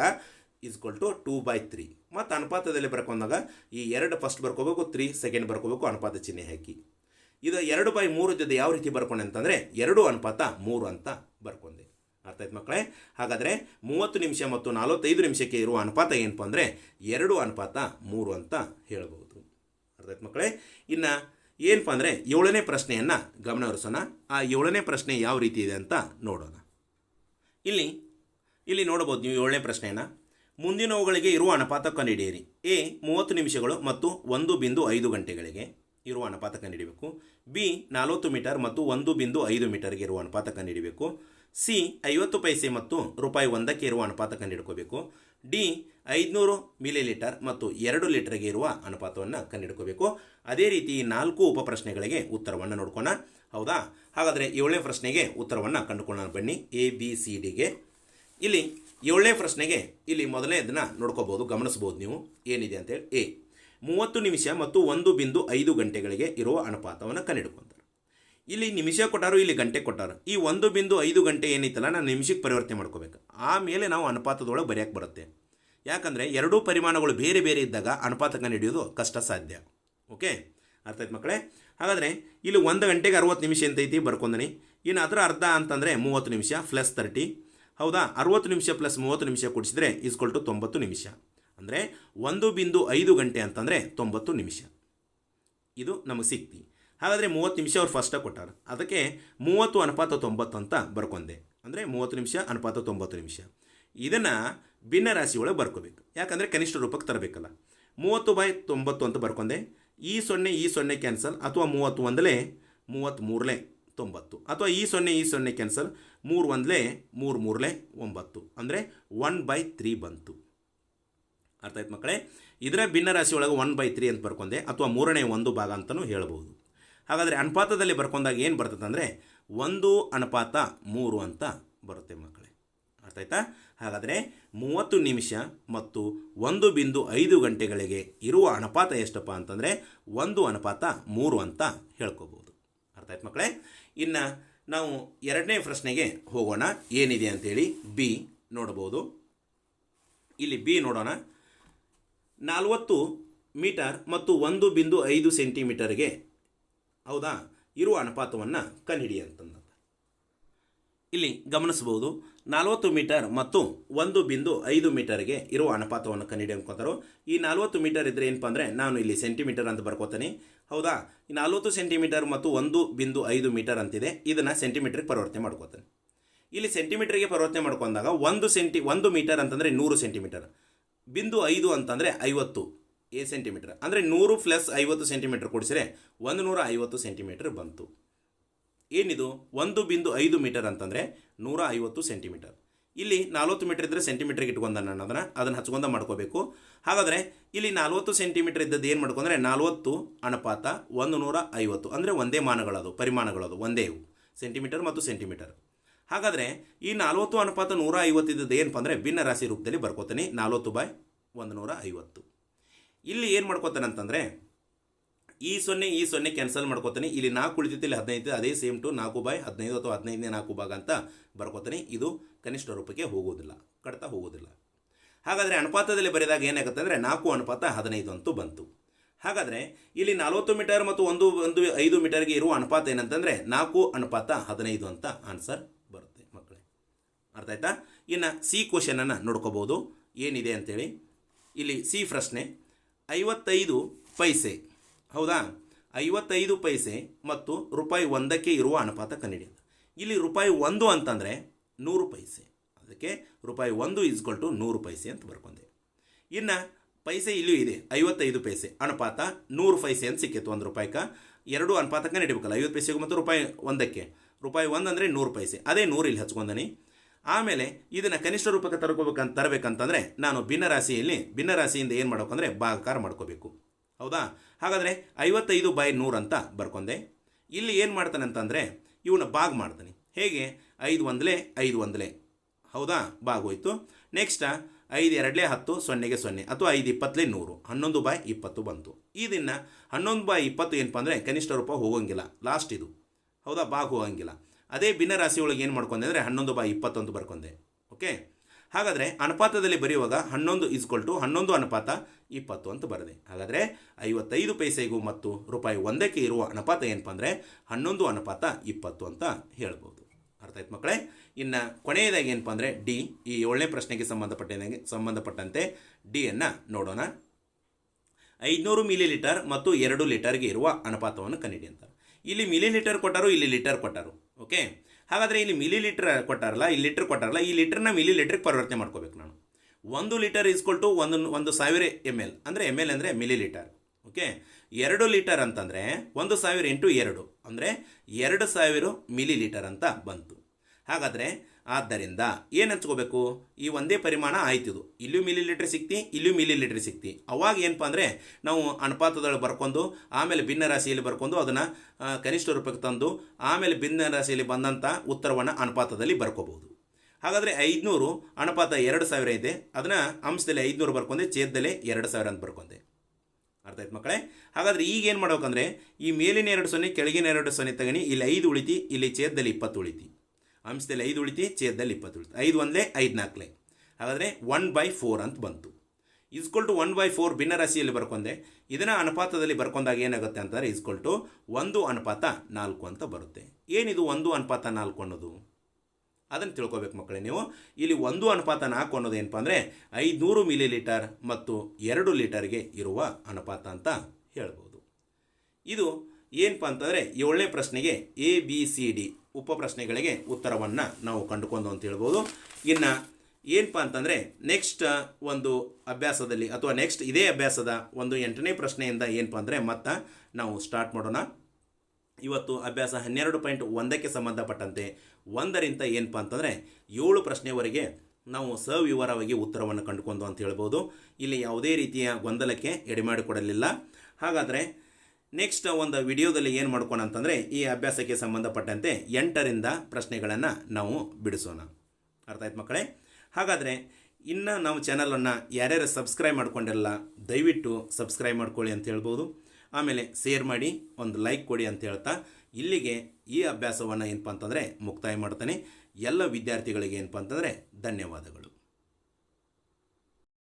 is equal to two by three ಮತ್ತು ಅನುಪಾತದಲ್ಲಿ ಬರ್ಕೊಂಡಾಗ ಈ ಎರಡು ಫಸ್ಟ್ ಬರ್ಕೋಬೇಕು ತ್ರೀ ಸೆಕೆಂಡ್ ಬರ್ಕೋಬೇಕು, ಅನುಪಾತ ಚಿಹ್ನೆ ಹಾಕಿ. ಇದು ಎರಡು ಬೈ ಮೂರು ಜೊತೆ ಯಾವ ರೀತಿ ಬರ್ಕೊಂಡೆ ಅಂತಂದರೆ ಎರಡು ಅನುಪಾತ ಮೂರು ಅಂತ ಬರ್ಕೊಂಡೆ. ಅರ್ಥ ಆಯ್ತು ಮಕ್ಕಳೇ? ಹಾಗಾದರೆ ಮೂವತ್ತು ನಿಮಿಷ ಮತ್ತು ನಲವತ್ತೈದು ನಿಮಿಷಕ್ಕೆ ಇರುವ ಅನುಪಾತ ಏನಪ್ಪ ಅಂದರೆ ಎರಡು ಅನುಪಾತ ಮೂರು ಅಂತ ಹೇಳ್ಬೋದು. ಅರ್ಥ ಆಯ್ತು ಮಕ್ಕಳೇ? ಇನ್ನು ಏನಪ್ಪ ಅಂದರೆ ಏಳನೇ ಪ್ರಶ್ನೆಯನ್ನು ಗಮನಹರಿಸೋಣ. ಆ ಏಳನೇ ಪ್ರಶ್ನೆ ಯಾವ ರೀತಿ ಇದೆ ಅಂತ ನೋಡೋಣ. ಇಲ್ಲಿ ಇಲ್ಲಿ ನೋಡಬಹುದು ನೀವು ಏಳನೇ ಪ್ರಶ್ನೆಯನ್ನು. ಮುಂದಿನವುಗಳಿಗೆ ಇರುವ ಅನುಪಾತ ಕಂಡುಹಿಡಿಯಿರಿ ಎ, ಮೂವತ್ತು ನಿಮಿಷಗಳು ಮತ್ತು ಒಂದು ಬಿಂದು ಐದು ಗಂಟೆಗಳಿಗೆ ಇರುವ ಅನುಪಾತ ಕಂಡುಹಿಡಿಬೇಕು ಬಿ, ನಲವತ್ತು ಮೀಟರ್ ಮತ್ತು ಒಂದು ಬಿಂದು ಐದು ಮೀಟರ್ಗೆ ಇರುವ ಅನುಪಾತ ಕಂಡುಹಿಡಿಬೇಕು ಸಿ, ಐವತ್ತು ಪೈಸೆ ಮತ್ತು ರೂಪಾಯಿ ಒಂದಕ್ಕೆ ಇರುವ ಅನುಪಾತ ಕಂಡುಹಿಡ್ಕೋಬೇಕು ಡಿ ಐದುನೂರು ಮಿಲಿ ಲೀಟರ್ ಮತ್ತು ಎರಡು ಲೀಟರ್ಗೆ ಇರುವ ಅನುಪಾತವನ್ನು ಕಂಡುಹಿಡ್ಕೋಬೇಕು. ಅದೇ ರೀತಿ ನಾಲ್ಕು ಉಪ ಪ್ರಶ್ನೆಗಳಿಗೆ ಉತ್ತರವನ್ನು ನೋಡ್ಕೋಣ. ಹೌದಾ? ಹಾಗಾದರೆ ಏಳನೇ ಪ್ರಶ್ನೆಗೆ ಉತ್ತರವನ್ನು ಕಂಡುಕೊಳ್ಳೋಣ ಬನ್ನಿ, ಎ, ಬಿ, ಸಿ ಡಿಗೆ ಇಲ್ಲಿ ಏಳನೇ ಪ್ರಶ್ನೆಗೆ ಇಲ್ಲಿ ಮೊದಲನೇ ಅದನ್ನು ನೋಡ್ಕೋಬೋದು ಗಮನಿಸ್ಬೋದು ನೀವು. ಏನಿದೆ ಅಂತೇಳಿ, ಎ. ಮೂವತ್ತು ನಿಮಿಷ ಮತ್ತು ಒಂದು ಬಿಂದು ಐದು ಗಂಟೆಗಳಿಗೆ ಇರುವ ಅನುಪಾತವನ್ನು ಕಂಡುಹಿಡ್ಕೊಂತಾರೆ. ಇಲ್ಲಿ ನಿಮಿಷ ಕೊಟ್ಟಾರು, ಇಲ್ಲಿ ಗಂಟೆ ಕೊಟ್ಟಾರು. ಈ ಒಂದು ಬಿಂದು ಐದು ಗಂಟೆ ಏನೈತಲ್ಲ ನಾನು ನಿಮಿಷಕ್ಕೆ ಪರಿವರ್ತನೆ ಮಾಡ್ಕೋಬೇಕು. ಆಮೇಲೆ ನಾವು ಅನುಪಾತದೊಳಗೆ ಬರೆಯಕ್ಕೆ ಬರುತ್ತೆ. ಯಾಕಂದರೆ ಎರಡೂ ಪರಿಮಾಣಗಳು ಬೇರೆ ಬೇರೆ ಇದ್ದಾಗ ಅನುಪಾತ ಕಂಡುಹಿಡಿಯೋದು ಕಷ್ಟ ಸಾಧ್ಯ. ಓಕೆ? ಅರ್ಥ ಆಯ್ತು ಮಕ್ಕಳೇ? ಹಾಗಾದರೆ ಇಲ್ಲಿ ಒಂದು ಗಂಟೆಗೆ ಅರವತ್ತು ನಿಮಿಷ ಎಂತೈತಿ ಬರ್ಕೊಂಡನಿ ಇನ್ನು ಅದರ ಅರ್ಧ ಅಂತಂದರೆ ಮೂವತ್ತು ನಿಮಿಷ ಪ್ಲಸ್ ತರ್ಟಿ ಹೌದಾ? ಅರವತ್ತು ನಿಮಿಷ ಪ್ಲಸ್ ಮೂವತ್ತು ನಿಮಿಷ ಕೊಡಿಸಿದ್ರೆ ಈಸ್ಕೊಲ್ ಟು ತೊಂಬತ್ತು ನಿಮಿಷ. ಅಂದರೆ ಒಂದು ಬಿಂದು ಐದು ಗಂಟೆ ಅಂತಂದರೆ ತೊಂಬತ್ತು ನಿಮಿಷ. ಇದು ನಮಗೆ ಸಿಕ್ತಿ. ಹಾಗಾದರೆ ಮೂವತ್ತು ನಿಮಿಷ ಅವ್ರು ಫಸ್ಟಾಗಿ ಕೊಟ್ಟಾರ. ಅದಕ್ಕೆ ಮೂವತ್ತು ಅನುಪಾತ ತೊಂಬತ್ತು ಅಂತ ಬರ್ಕೊಂಡೆ. ಅಂದರೆ ಮೂವತ್ತು ನಿಮಿಷ, ಅನುಪಾತ ತೊಂಬತ್ತು ನಿಮಿಷ. ಇದನ್ನು ಭಿನ್ನ ರಾಶಿ ಒಳಗೆ ಬರ್ಕೋಬೇಕು. ಯಾಕಂದರೆ ಕನಿಷ್ಠ ರೂಪಕ್ಕೆ ತರಬೇಕಲ್ಲ. ಮೂವತ್ತು ಬೈ ತೊಂಬತ್ತು ಅಂತ ಬರ್ಕೊಂಡೆ. ಈ ಸೊನ್ನೆ ಈ ಸೊನ್ನೆ ಕ್ಯಾನ್ಸಲ್ ಅಥವಾ ಮೂವತ್ತು ಒಂದಲೇ ಮೂವತ್ತ್ಮೂರಲೇ ತೊಂಬತ್ತು. ಅಥವಾ ಈ ಸೊನ್ನೆ ಈ ಸೊನ್ನೆ ಕ್ಯಾನ್ಸಲ್ ಮೂರು ಒಂದಲೇ ಮೂರು ಮೂರಲೇ ಒಂಬತ್ತು. ಅಂದರೆ ಒನ್ ಬೈ ತ್ರೀ ಬಂತು. ಅರ್ಥ ಆಯ್ತು ಮಕ್ಕಳೇ? ಇದರ ಭಿನ್ನ ರಾಶಿ ಒಳಗೆ ಒನ್ ಬೈ ತ್ರೀ ಅಂತ ಬರ್ಕೊಂಡೆ. ಅಥವಾ ಮೂರನೇ ಒಂದು ಭಾಗ ಅಂತಲೂ ಹೇಳ್ಬೋದು. ಹಾಗಾದರೆ ಅನುಪಾತದಲ್ಲಿ ಬರ್ಕೊಂಡಾಗ ಏನು ಬರ್ತದೆ ಅಂದರೆ ಒಂದು ಅನುಪಾತ ಮೂರು ಅಂತ ಬರುತ್ತೆ ಮಕ್ಕಳೇ. ಅರ್ಥ ಆಯ್ತಾ? ಹಾಗಾದರೆ ಮೂವತ್ತು ನಿಮಿಷ ಮತ್ತು ಒಂದು ಬಿಂದು ಐದು ಗಂಟೆಗಳಿಗೆ ಇರುವ ಅನುಪಾತ ಎಷ್ಟಪ್ಪ ಅಂತಂದರೆ ಒಂದು ಅನುಪಾತ ಮೂರು ಅಂತ ಹೇಳ್ಕೋಬೋದು. ಅರ್ಥ ಆಯ್ತು ಮಕ್ಕಳೇ? ಇನ್ನು ನಾವು ಎರಡನೇ ಪ್ರಶ್ನೆಗೆ ಹೋಗೋಣ. ಏನಿದೆ ಅಂತೇಳಿ ಬಿ ನೋಡ್ಬೋದು. ಇಲ್ಲಿ ಬಿ ನೋಡೋಣ. ನಲವತ್ತು ಮೀಟರ್ ಮತ್ತು ಒಂದು ಬಿಂದು ಐದು ಸೆಂಟಿಮೀಟರ್ಗೆ ಹೌದಾ? ಇರುವ ಅನುಪಾತವನ್ನು ಕಂಡುಹಿಡಿ ಅಂತಂದ ಇಲ್ಲಿ ಗಮನಿಸಬಹುದು, ನಲವತ್ತು ಮೀಟರ್ ಮತ್ತು ಒಂದು ಬಿಂದು ಐದು ಮೀಟರ್ಗೆ ಇರುವ ಅನುಪಾತವನ್ನು ಕಂಡುಹಿಡಿ ಈ ನಲವತ್ತು ಮೀಟರ್ ಇದ್ದರೆ ಏನಪ್ಪ ಅಂದರೆ, ನಾನು ಇಲ್ಲಿ ಸೆಂಟಿಮೀಟರ್ ಅಂತ ಬರ್ಕೋತೀನಿ. ಹೌದಾ? ಈ ನಲವತ್ತು ಸೆಂಟಿಮೀಟರ್ ಮತ್ತು ಒಂದು ಬಿಂದು ಐದು ಮೀಟರ್ ಅಂತಿದೆ. ಇದನ್ನು ಸೆಂಟಿಮೀಟರ್ಗೆ ಪರಿವರ್ತನೆ ಮಾಡ್ಕೋತೀನಿ. ಇಲ್ಲಿ ಸೆಂಟಿಮೀಟರ್ಗೆ ಪರಿವರ್ತನೆ ಮಾಡ್ಕೊಂಡಾಗ ಒಂದು ಸೆಂಟಿ, ಒಂದು ಮೀಟರ್ ಅಂತಂದರೆ ನೂರು ಸೆಂಟಿಮೀಟರ್. ಬಿಂದು ಐದು ಅಂತಂದರೆ ಐವತ್ತು. A centimetre. ಅಂದರೆ ನೂರು ಪ್ಲಸ್ ಐವತ್ತು ಸೆಂಟಿಮೀಟರ್ ಕೊಡಿಸಿದ್ರೆ ಒಂದು ನೂರ ಐವತ್ತು ಸೆಂಟಿಮೀಟರ್ ಬಂತು. ಏನಿದು? ಒಂದು ಬಿಂದು ಐದು ಮೀಟರ್ ಅಂತಂದರೆ ನೂರ ಐವತ್ತು ಸೆಂಟಿಮೀಟರ್. ಇಲ್ಲಿ ನಲ್ವತ್ತು ಮೀಟರ್ ಇದ್ದರೆ ಸೆಂಟಿಮೀಟರ್ಗೆ ಇಟ್ಕೊಂಡ ನಾನು ಅದನ್ನು ಅದನ್ನು ಹಚ್ಕೊಂಡ ಮಾಡ್ಕೋಬೇಕು. ಹಾಗಾದರೆ ಇಲ್ಲಿ ನಲ್ವತ್ತು ಸೆಂಟಿಮೀಟರ್ ಇದ್ದದ್ದು ಏನು ಮಾಡ್ಕೊಂಡ್ರೆ ನಲ್ವತ್ತು ಅನುಪಾತ ಒಂದು ನೂರ ಐವತ್ತು ಅಂದರೆ ಒಂದೇ ಮಾನಗಳದು, ಪರಿಮಾಣಗಳದು, ಒಂದೇ ಸೆಂಟಿಮೀಟರ್ ಮತ್ತು ಸೆಂಟಿಮೀಟರ್. ಹಾಗಾದರೆ ಈ ನಲ್ವತ್ತು ಅನುಪಾತ ನೂರ ಐವತ್ತಿದ್ದದ್ದು ಏನಪ್ಪ ಅಂದರೆ ಭಿನ್ನ ರಾಶಿ ರೂಪದಲ್ಲಿ ಬರ್ಕೋತೀನಿ. ನಲ್ವತ್ತು ಬೈ ಒಂದು ನೂರ ಐವತ್ತು ಇಲ್ಲಿ ಏನು ಮಾಡ್ಕೋತಾನೆ ಅಂತಂದರೆ, ಈ ಸೊನ್ನೆ ಈ ಸೊನ್ನೆ ಕ್ಯಾನ್ಸಲ್ ಮಾಡ್ಕೋತಾನೆ. ಇಲ್ಲಿ ನಾಲ್ಕು ಉಳಿತೈತಿ, ಇಲ್ಲಿ ಹದಿನೈದು ಅದೇ ಸೇಮ್ ಟು ನಾಲ್ಕು ಬೈ ಹದಿನೈದು ಅಥವಾ ಹದಿನೈದನೇ ನಾಲ್ಕು ಭಾಗ ಅಂತ ಬರ್ಕೋತಾನೆ. ಇದು ಕನಿಷ್ಠ ರೂಪಕ್ಕೆ ಹೋಗೋದಿಲ್ಲ ಕಡ್ತಾ ಹೋಗೋದಿಲ್ಲ. ಹಾಗಾದರೆ ಅನುಪಾತದಲ್ಲಿ ಬರೆದಾಗ ಏನಾಗುತ್ತೆ ಅಂದರೆ, ನಾಲ್ಕು ಅನುಪಾತ ಹದಿನೈದು ಅಂತೂ ಬಂತು. ಹಾಗಾದರೆ ಇಲ್ಲಿ ನಲವತ್ತು ಮೀಟರ್ ಮತ್ತು ಒಂದು ಒಂದು ಐದು ಮೀಟರ್ಗೆ ಇರುವ ಅನುಪಾತ ಏನಂತಂದರೆ, ನಾಲ್ಕು ಅನುಪಾತ ಹದಿನೈದು ಅಂತ ಆನ್ಸರ್ ಬರುತ್ತೆ ಮಕ್ಕಳೇ. ಅರ್ಥ ಆಯ್ತಾ? ಇನ್ನು ಸಿ ಕ್ವಶನನ್ನು ನೋಡ್ಕೋಬೋದು. ಏನಿದೆ ಅಂತೇಳಿ. ಇಲ್ಲಿ ಸಿ ಪ್ರಶ್ನೆ. ಐವತ್ತೈದು ಪೈಸೆ. ಹೌದಾ? ಐವತ್ತೈದು ಪೈಸೆ ಮತ್ತು ರೂಪಾಯಿ ಒಂದಕ್ಕೆ ಇರುವ ಅನುಪಾತ ಕಂಡುಹಿಡಿಯೋದು ಇಲ್ಲಿ ರೂಪಾಯಿ ಒಂದು ಅಂತಂದರೆ ನೂರು ಪೈಸೆ. ಅದಕ್ಕೆ ರೂಪಾಯಿ ಒಂದು ಇಸ್ಕೊಲ್ ಟು ನೂರು ಪೈಸೆ ಅಂತ ಬರ್ಕೊಂಡೆ. ಇನ್ನು ಪೈಸೆ ಇಲ್ಲೂ ಇದೆ. ಐವತ್ತೈದು ಪೈಸೆ. ಅನುಪಾತ ನೂರು ಪೈಸೆ ಅಂತ ಸಿಕ್ಕಿತ್ತು ಒಂದು ರೂಪಾಯಿಗೆ ಎರಡು ಅನುಪಾತಕ್ಕೆ ನಡಿಬೇಕಲ್ಲ. ಐವತ್ತು ಪೈಸೆಗೂ ಮತ್ತು ರೂಪಾಯಿ ಒಂದಕ್ಕೆ. ರೂಪಾಯಿ ಒಂದು ಅಂದರೆ ನೂರು ಪೈಸೆ. ಅದೇ ನೂರು ಇಲ್ಲಿ ಹಚ್ಕೊಂಡನಿ. ಆಮೇಲೆ ಇದನ್ನು ಕನಿಷ್ಠ ರೂಪಕ್ಕೆ ತರ್ಕೋಬೇಕಂತ ತರಬೇಕಂತಂದರೆ ನಾನು ಭಿನ್ನರಾಶಿಯಲ್ಲಿ ಭಿನ್ನರಾಶಿಯಿಂದ ಭಿನ್ನ ರಾಶಿಯಿಂದ ಏನು ಮಾಡ್ಬೇಕಂದ್ರೆ ಭಾಗಾಕಾರ ಮಾಡ್ಕೋಬೇಕು. ಹೌದಾ? ಹಾಗಾದರೆ ಐವತ್ತೈದು ಬೈ ನೂರು ಅಂತ ಬರ್ಕೊಂಡೆ. ಇಲ್ಲಿ ಏನು ಮಾಡ್ತಾನೆ ಅಂತಂದರೆ ಇವನ್ನ ಬಾಗ್ ಮಾಡ್ತಾನೆ. ಹೇಗೆ? ಐದು ಒಂದಲೇ ಐದು ಒಂದಲೇ. ಹೌದಾ? ಭಾಗ ಹೋಯ್ತು. ನೆಕ್ಸ್ಟ್ ಐದು ಎರಡಲೇ ಹತ್ತು, ಸೊನ್ನೆಗೆ ಸೊನ್ನೆ ಅಥವಾ ಐದು ಇಪ್ಪತ್ತಲೇ ನೂರು. ಹನ್ನೊಂದು ಬಾಯ್ ಇಪ್ಪತ್ತು ಬಂತು. ಇದನ್ನು ಹನ್ನೊಂದು ಬಾಯ್ ಇಪ್ಪತ್ತು ಏನಪ್ಪ ಅಂದರೆ ಕನಿಷ್ಠ ರೂಪ ಹೋಗೋಂಗಿಲ್ಲ. ಲಾಸ್ಟ್ ಇದು. ಹೌದಾ? ಬಾಗ್ ಹೋಗಂಗಿಲ್ಲ. ಅದೇ ಭಿನ್ನರಾಶಿಯೊಳಗೆ ರಾಶಿ ಏನು ಮಾಡ್ಕೊಂಡೆ ಅಂದರೆ ಹನ್ನೊಂದು ಬೈ ಇಪ್ಪತ್ತೊಂದು ಬರ್ಕೊಂಡೆ. ಓಕೆ ಹಾಗಾದರೆ ಅನುಪಾತದಲ್ಲಿ ಬರೆಯುವಾಗ ಹನ್ನೊಂದು ಇಸ್ಕೊಲ್ ಟು ಹನ್ನೊಂದು ಅನುಪಾತ ಇಪ್ಪತ್ತು ಅಂತ ಬರದೆ. ಹಾಗಾದರೆ ಐವತ್ತೈದು ಪೈಸೆಗೂ ಮತ್ತು ರೂಪಾಯಿ ಒಂದಕ್ಕೆ ಇರುವ ಅನುಪಾತ ಏನಪ್ಪ ಅಂದರೆ ಹನ್ನೊಂದು ಅನುಪಾತ ಇಪ್ಪತ್ತು ಅಂತ ಹೇಳ್ಬೋದು. ಅರ್ಥ ಆಯ್ತು ಮಕ್ಕಳೇ? ಇನ್ನು ಕೊನೆಯದಾಗಿ ಏನಪ್ಪ ಅಂದರೆ ಡಿ ಈ ಏಳನೇ ಪ್ರಶ್ನೆಗೆ ಸಂಬಂಧಪಟ್ಟಂಗೆ, ಸಂಬಂಧಪಟ್ಟಂತೆ ಡಿಯನ್ನು ನೋಡೋಣ. ಐದುನೂರು ಮಿಲಿ ಲೀಟರ್ ಮತ್ತು ಎರಡು ಲೀಟರ್ಗೆ ಇರುವ ಅನುಪಾತವನ್ನು ಕಂಡಿಡಿ ಅಂತ ಇಲ್ಲಿ ಮಿಲಿ ಲೀಟರ್ ಕೊಟ್ಟರು, ಇಲ್ಲಿ ಲೀಟರ್ ಕೊಟ್ಟರು. ಓಕೆ ಹಾಗಾದರೆ ಇಲ್ಲಿ ಮಿಲಿ ಲೀಟ್ರ್ ಕೊಟ್ಟಾರಲ್ಲ, ಈ ಲೀಟರ್ ಕೊಟ್ಟಾರಲ್ಲ, ಈ ಲೀಟರ್ನ ಮಿಲಿ ಲೀಟ್ರಿಗೆ ಪರಿವರ್ತನೆ ಮಾಡ್ಕೋಬೇಕು ನಾನು. ಒಂದು ಲೀಟರ್ ಇಸ್ಕೊಲ್ ಟು ಒಂದು ಒಂದು ಸಾವಿರ ಎಂ ಎಲ್ ಅಂದರೆ ಎಂ ಎಲ್ ಅಂದರೆ ಮಿಲಿ ಲೀಟರ್ ಓಕೆ ಎರಡು ಲೀಟರ್ ಅಂತಂದರೆ ಒಂದು ಸಾವಿರ ಇಂಟು ಎರಡು, ಅಂದರೆ ಎರಡು ಸಾವಿರ ಮಿಲಿ ಲೀಟರ್ ಅಂತ ಬಂತು. ಹಾಗಾದರೆ ಆದ್ದರಿಂದ ಏನು ಹಂಚ್ಕೋಬೇಕು ಈ ಒಂದೇ ಪರಿಮಾಣ ಆಯ್ತಿದು ಇಲ್ಲೂ ಮಿಲಿ ಲೀಟ್ರ್ ಸಿಕ್ತಿ, ಇಲ್ಲೂ ಮಿಲಿ ಲೀಟ್ರ್ ಸಿಕ್ತಿ. ಅವಾಗ ಏನಪ್ಪ ಅಂದರೆ ನಾವು ಅನುಪಾತದಲ್ಲಿ ಬರ್ಕೊಂಡು, ಆಮೇಲೆ ಭಿನ್ನ ರಾಶಿಯಲ್ಲಿ ಬರ್ಕೊಂಡು ಅದನ್ನು ಕನಿಷ್ಠ ರೂಪಕ್ಕೆ ತಂದು, ಆಮೇಲೆ ಭಿನ್ನ ರಾಶಿಯಲ್ಲಿ ಬಂದಂಥ ಉತ್ತರವನ್ನು ಅನುಪಾತದಲ್ಲಿ ಬರ್ಕೋಬಹುದು ಹಾಗಾದರೆ ಐದುನೂರು ಅನುಪಾತ ಎರಡು ಸಾವಿರ ಇದೆ. ಅದನ್ನು ಅಂಶದಲ್ಲಿ ಐದುನೂರು ಬರ್ಕೊಂಡೆ, ಛೇದದಲ್ಲಿ ಎರಡು ಸಾವಿರ ಅಂತ ಬರ್ಕೊಂಡೆ. ಅರ್ಥ ಆಯ್ತು ಮಕ್ಕಳೇ? ಹಾಗಾದರೆ ಈಗ ಏನು ಮಾಡ್ಬೇಕಂದ್ರೆ, ಈ ಮೇಲಿನ ಎರಡು ಸೊನ್ನೆ, ಕೆಳಗಿನ ಎರಡು ಸೊನ್ನೆ ತಗಣಿ, ಇಲ್ಲಿ ಐದು ಉಳಿತಿ, ಇಲ್ಲಿ ಛೇದದಲ್ಲಿ ಇಪ್ಪತ್ತು ಉಳಿತಿ. ಅಂಶದಲ್ಲಿ ಐದು ಉಳಿತಿ, ಛೇದದಲ್ಲಿ ಇಪ್ಪತ್ತು ಉಳಿತು. ಐದು ಒಂದಲೇ, ಐದು ನಾಲ್ಕಲೇ. ಹಾಗಾದರೆ ಒನ್ ಬೈ ಫೋರ್ ಅಂತ ಬಂತು. Is equal to one by four ಭಿನ್ನ ರಾಶಿಯಲ್ಲಿ ಬರ್ಕೊಂಡೆ. ಇದನ್ನು ಅನುಪಾತದಲ್ಲಿ ಬರ್ಕೊಂಡಾಗ ಏನಾಗುತ್ತೆ ಅಂತಂದರೆ ಇಸ್ಕೊಲ್ ಟು ಒಂದು ಅನುಪಾತ ನಾಲ್ಕು ಅಂತ ಬರುತ್ತೆ. ಏನಿದು ಒಂದು ಅನುಪಾತ ನಾಲ್ಕು ಅನ್ನೋದು? ಅದನ್ನು ತಿಳ್ಕೊಬೇಕು ಮಕ್ಕಳೇ ನೀವು. ಇಲ್ಲಿ ಒಂದು ಅನುಪಾತ ನಾಲ್ಕು ಅನ್ನೋದು ಏನಪ್ಪ ಅಂದರೆ ಐದುನೂರು ಮಿಲಿ ಲೀಟರ್ ಮತ್ತು ಎರಡು ಲೀಟರ್ಗೆ ಇರುವ ಅನುಪಾತ ಅಂತ ಹೇಳ್ಬೋದು. ಇದು ಏನಪ್ಪ ಅಂತಂದರೆ ಏಳನೇ ಪ್ರಶ್ನೆಗೆ ಎ ಬಿ ಸಿ ಡಿ ಉಪ ಪ್ರಶ್ನೆಗಳಿಗೆ ಉತ್ತರವನ್ನು ನಾವು ಕಂಡುಕೊಂಡು ಅಂತ ಹೇಳ್ಬೋದು. ಇನ್ನು ಏನಪ್ಪ ಅಂತಂದರೆ ನೆಕ್ಸ್ಟ್ ಒಂದು ಅಭ್ಯಾಸದಲ್ಲಿ ಅಥವಾ ನೆಕ್ಸ್ಟ್ ಇದೇ ಅಭ್ಯಾಸದ ಒಂದು ಎಂಟನೇ ಪ್ರಶ್ನೆಯಿಂದ ಏನಪ್ಪ ಅಂದರೆ ಮತ್ತೆ ನಾವು ಸ್ಟಾರ್ಟ್ ಮಾಡೋಣ. ಇವತ್ತು ಅಭ್ಯಾಸ ಹನ್ನೆರಡು ಪಾಯಿಂಟ್ ಒಂದಕ್ಕೆ ಸಂಬಂಧಪಟ್ಟಂತೆ ಒಂದರಿಂದ ಏನಪ್ಪ ಅಂತಂದರೆ ಏಳು ಪ್ರಶ್ನೆವರೆಗೆ ನಾವು ಸವಿವರವಾಗಿ ಉತ್ತರವನ್ನು ಕಂಡುಕೊಂಡು ಅಂತ ಹೇಳ್ಬೋದು. ಇಲ್ಲಿ ಯಾವುದೇ ರೀತಿಯ ಗೊಂದಲಕ್ಕೆ ಎಡೆಮಾಡಿಕೊಡಲಿಲ್ಲ. ಹಾಗಾದರೆ ನೆಕ್ಸ್ಟ್ ಒಂದು ವಿಡಿಯೋದಲ್ಲಿ ಏನು ಮಾಡ್ಕೋಣ ಅಂತಂದರೆ, ಈ ಅಭ್ಯಾಸಕ್ಕೆ ಸಂಬಂಧಪಟ್ಟಂತೆ ಎಂಟರಿಂದ ಪ್ರಶ್ನೆಗಳನ್ನು ನಾವು ಬಿಡಿಸೋಣ. ಅರ್ಥ ಆಯ್ತು ಮಕ್ಕಳೇ? ಹಾಗಾದರೆ, ಇನ್ನು ನಾವು ಚಾನಲನ್ನು ಯಾರ್ಯಾರು ಸಬ್ಸ್ಕ್ರೈಬ್ ಮಾಡ್ಕೊಂಡಿರಲ್ಲ ದಯವಿಟ್ಟು ಸಬ್ಸ್ಕ್ರೈಬ್ ಮಾಡ್ಕೊಳ್ಳಿ ಅಂತ ಹೇಳ್ಬೋದು. ಆಮೇಲೆ ಶೇರ್ ಮಾಡಿ, ಒಂದು ಲೈಕ್ ಕೊಡಿ ಅಂತ ಹೇಳ್ತಾ, ಇಲ್ಲಿಗೆ ಈ ಅಭ್ಯಾಸವನ್ನು ಏನಪ್ಪ ಅಂತಂದರೆ ಮುಕ್ತಾಯ ಮಾಡ್ತಾನೆ. ಎಲ್ಲ ವಿದ್ಯಾರ್ಥಿಗಳಿಗೆ ಏನಪ್ಪ ಅಂತಂದರೆ, ಧನ್ಯವಾದಗಳು.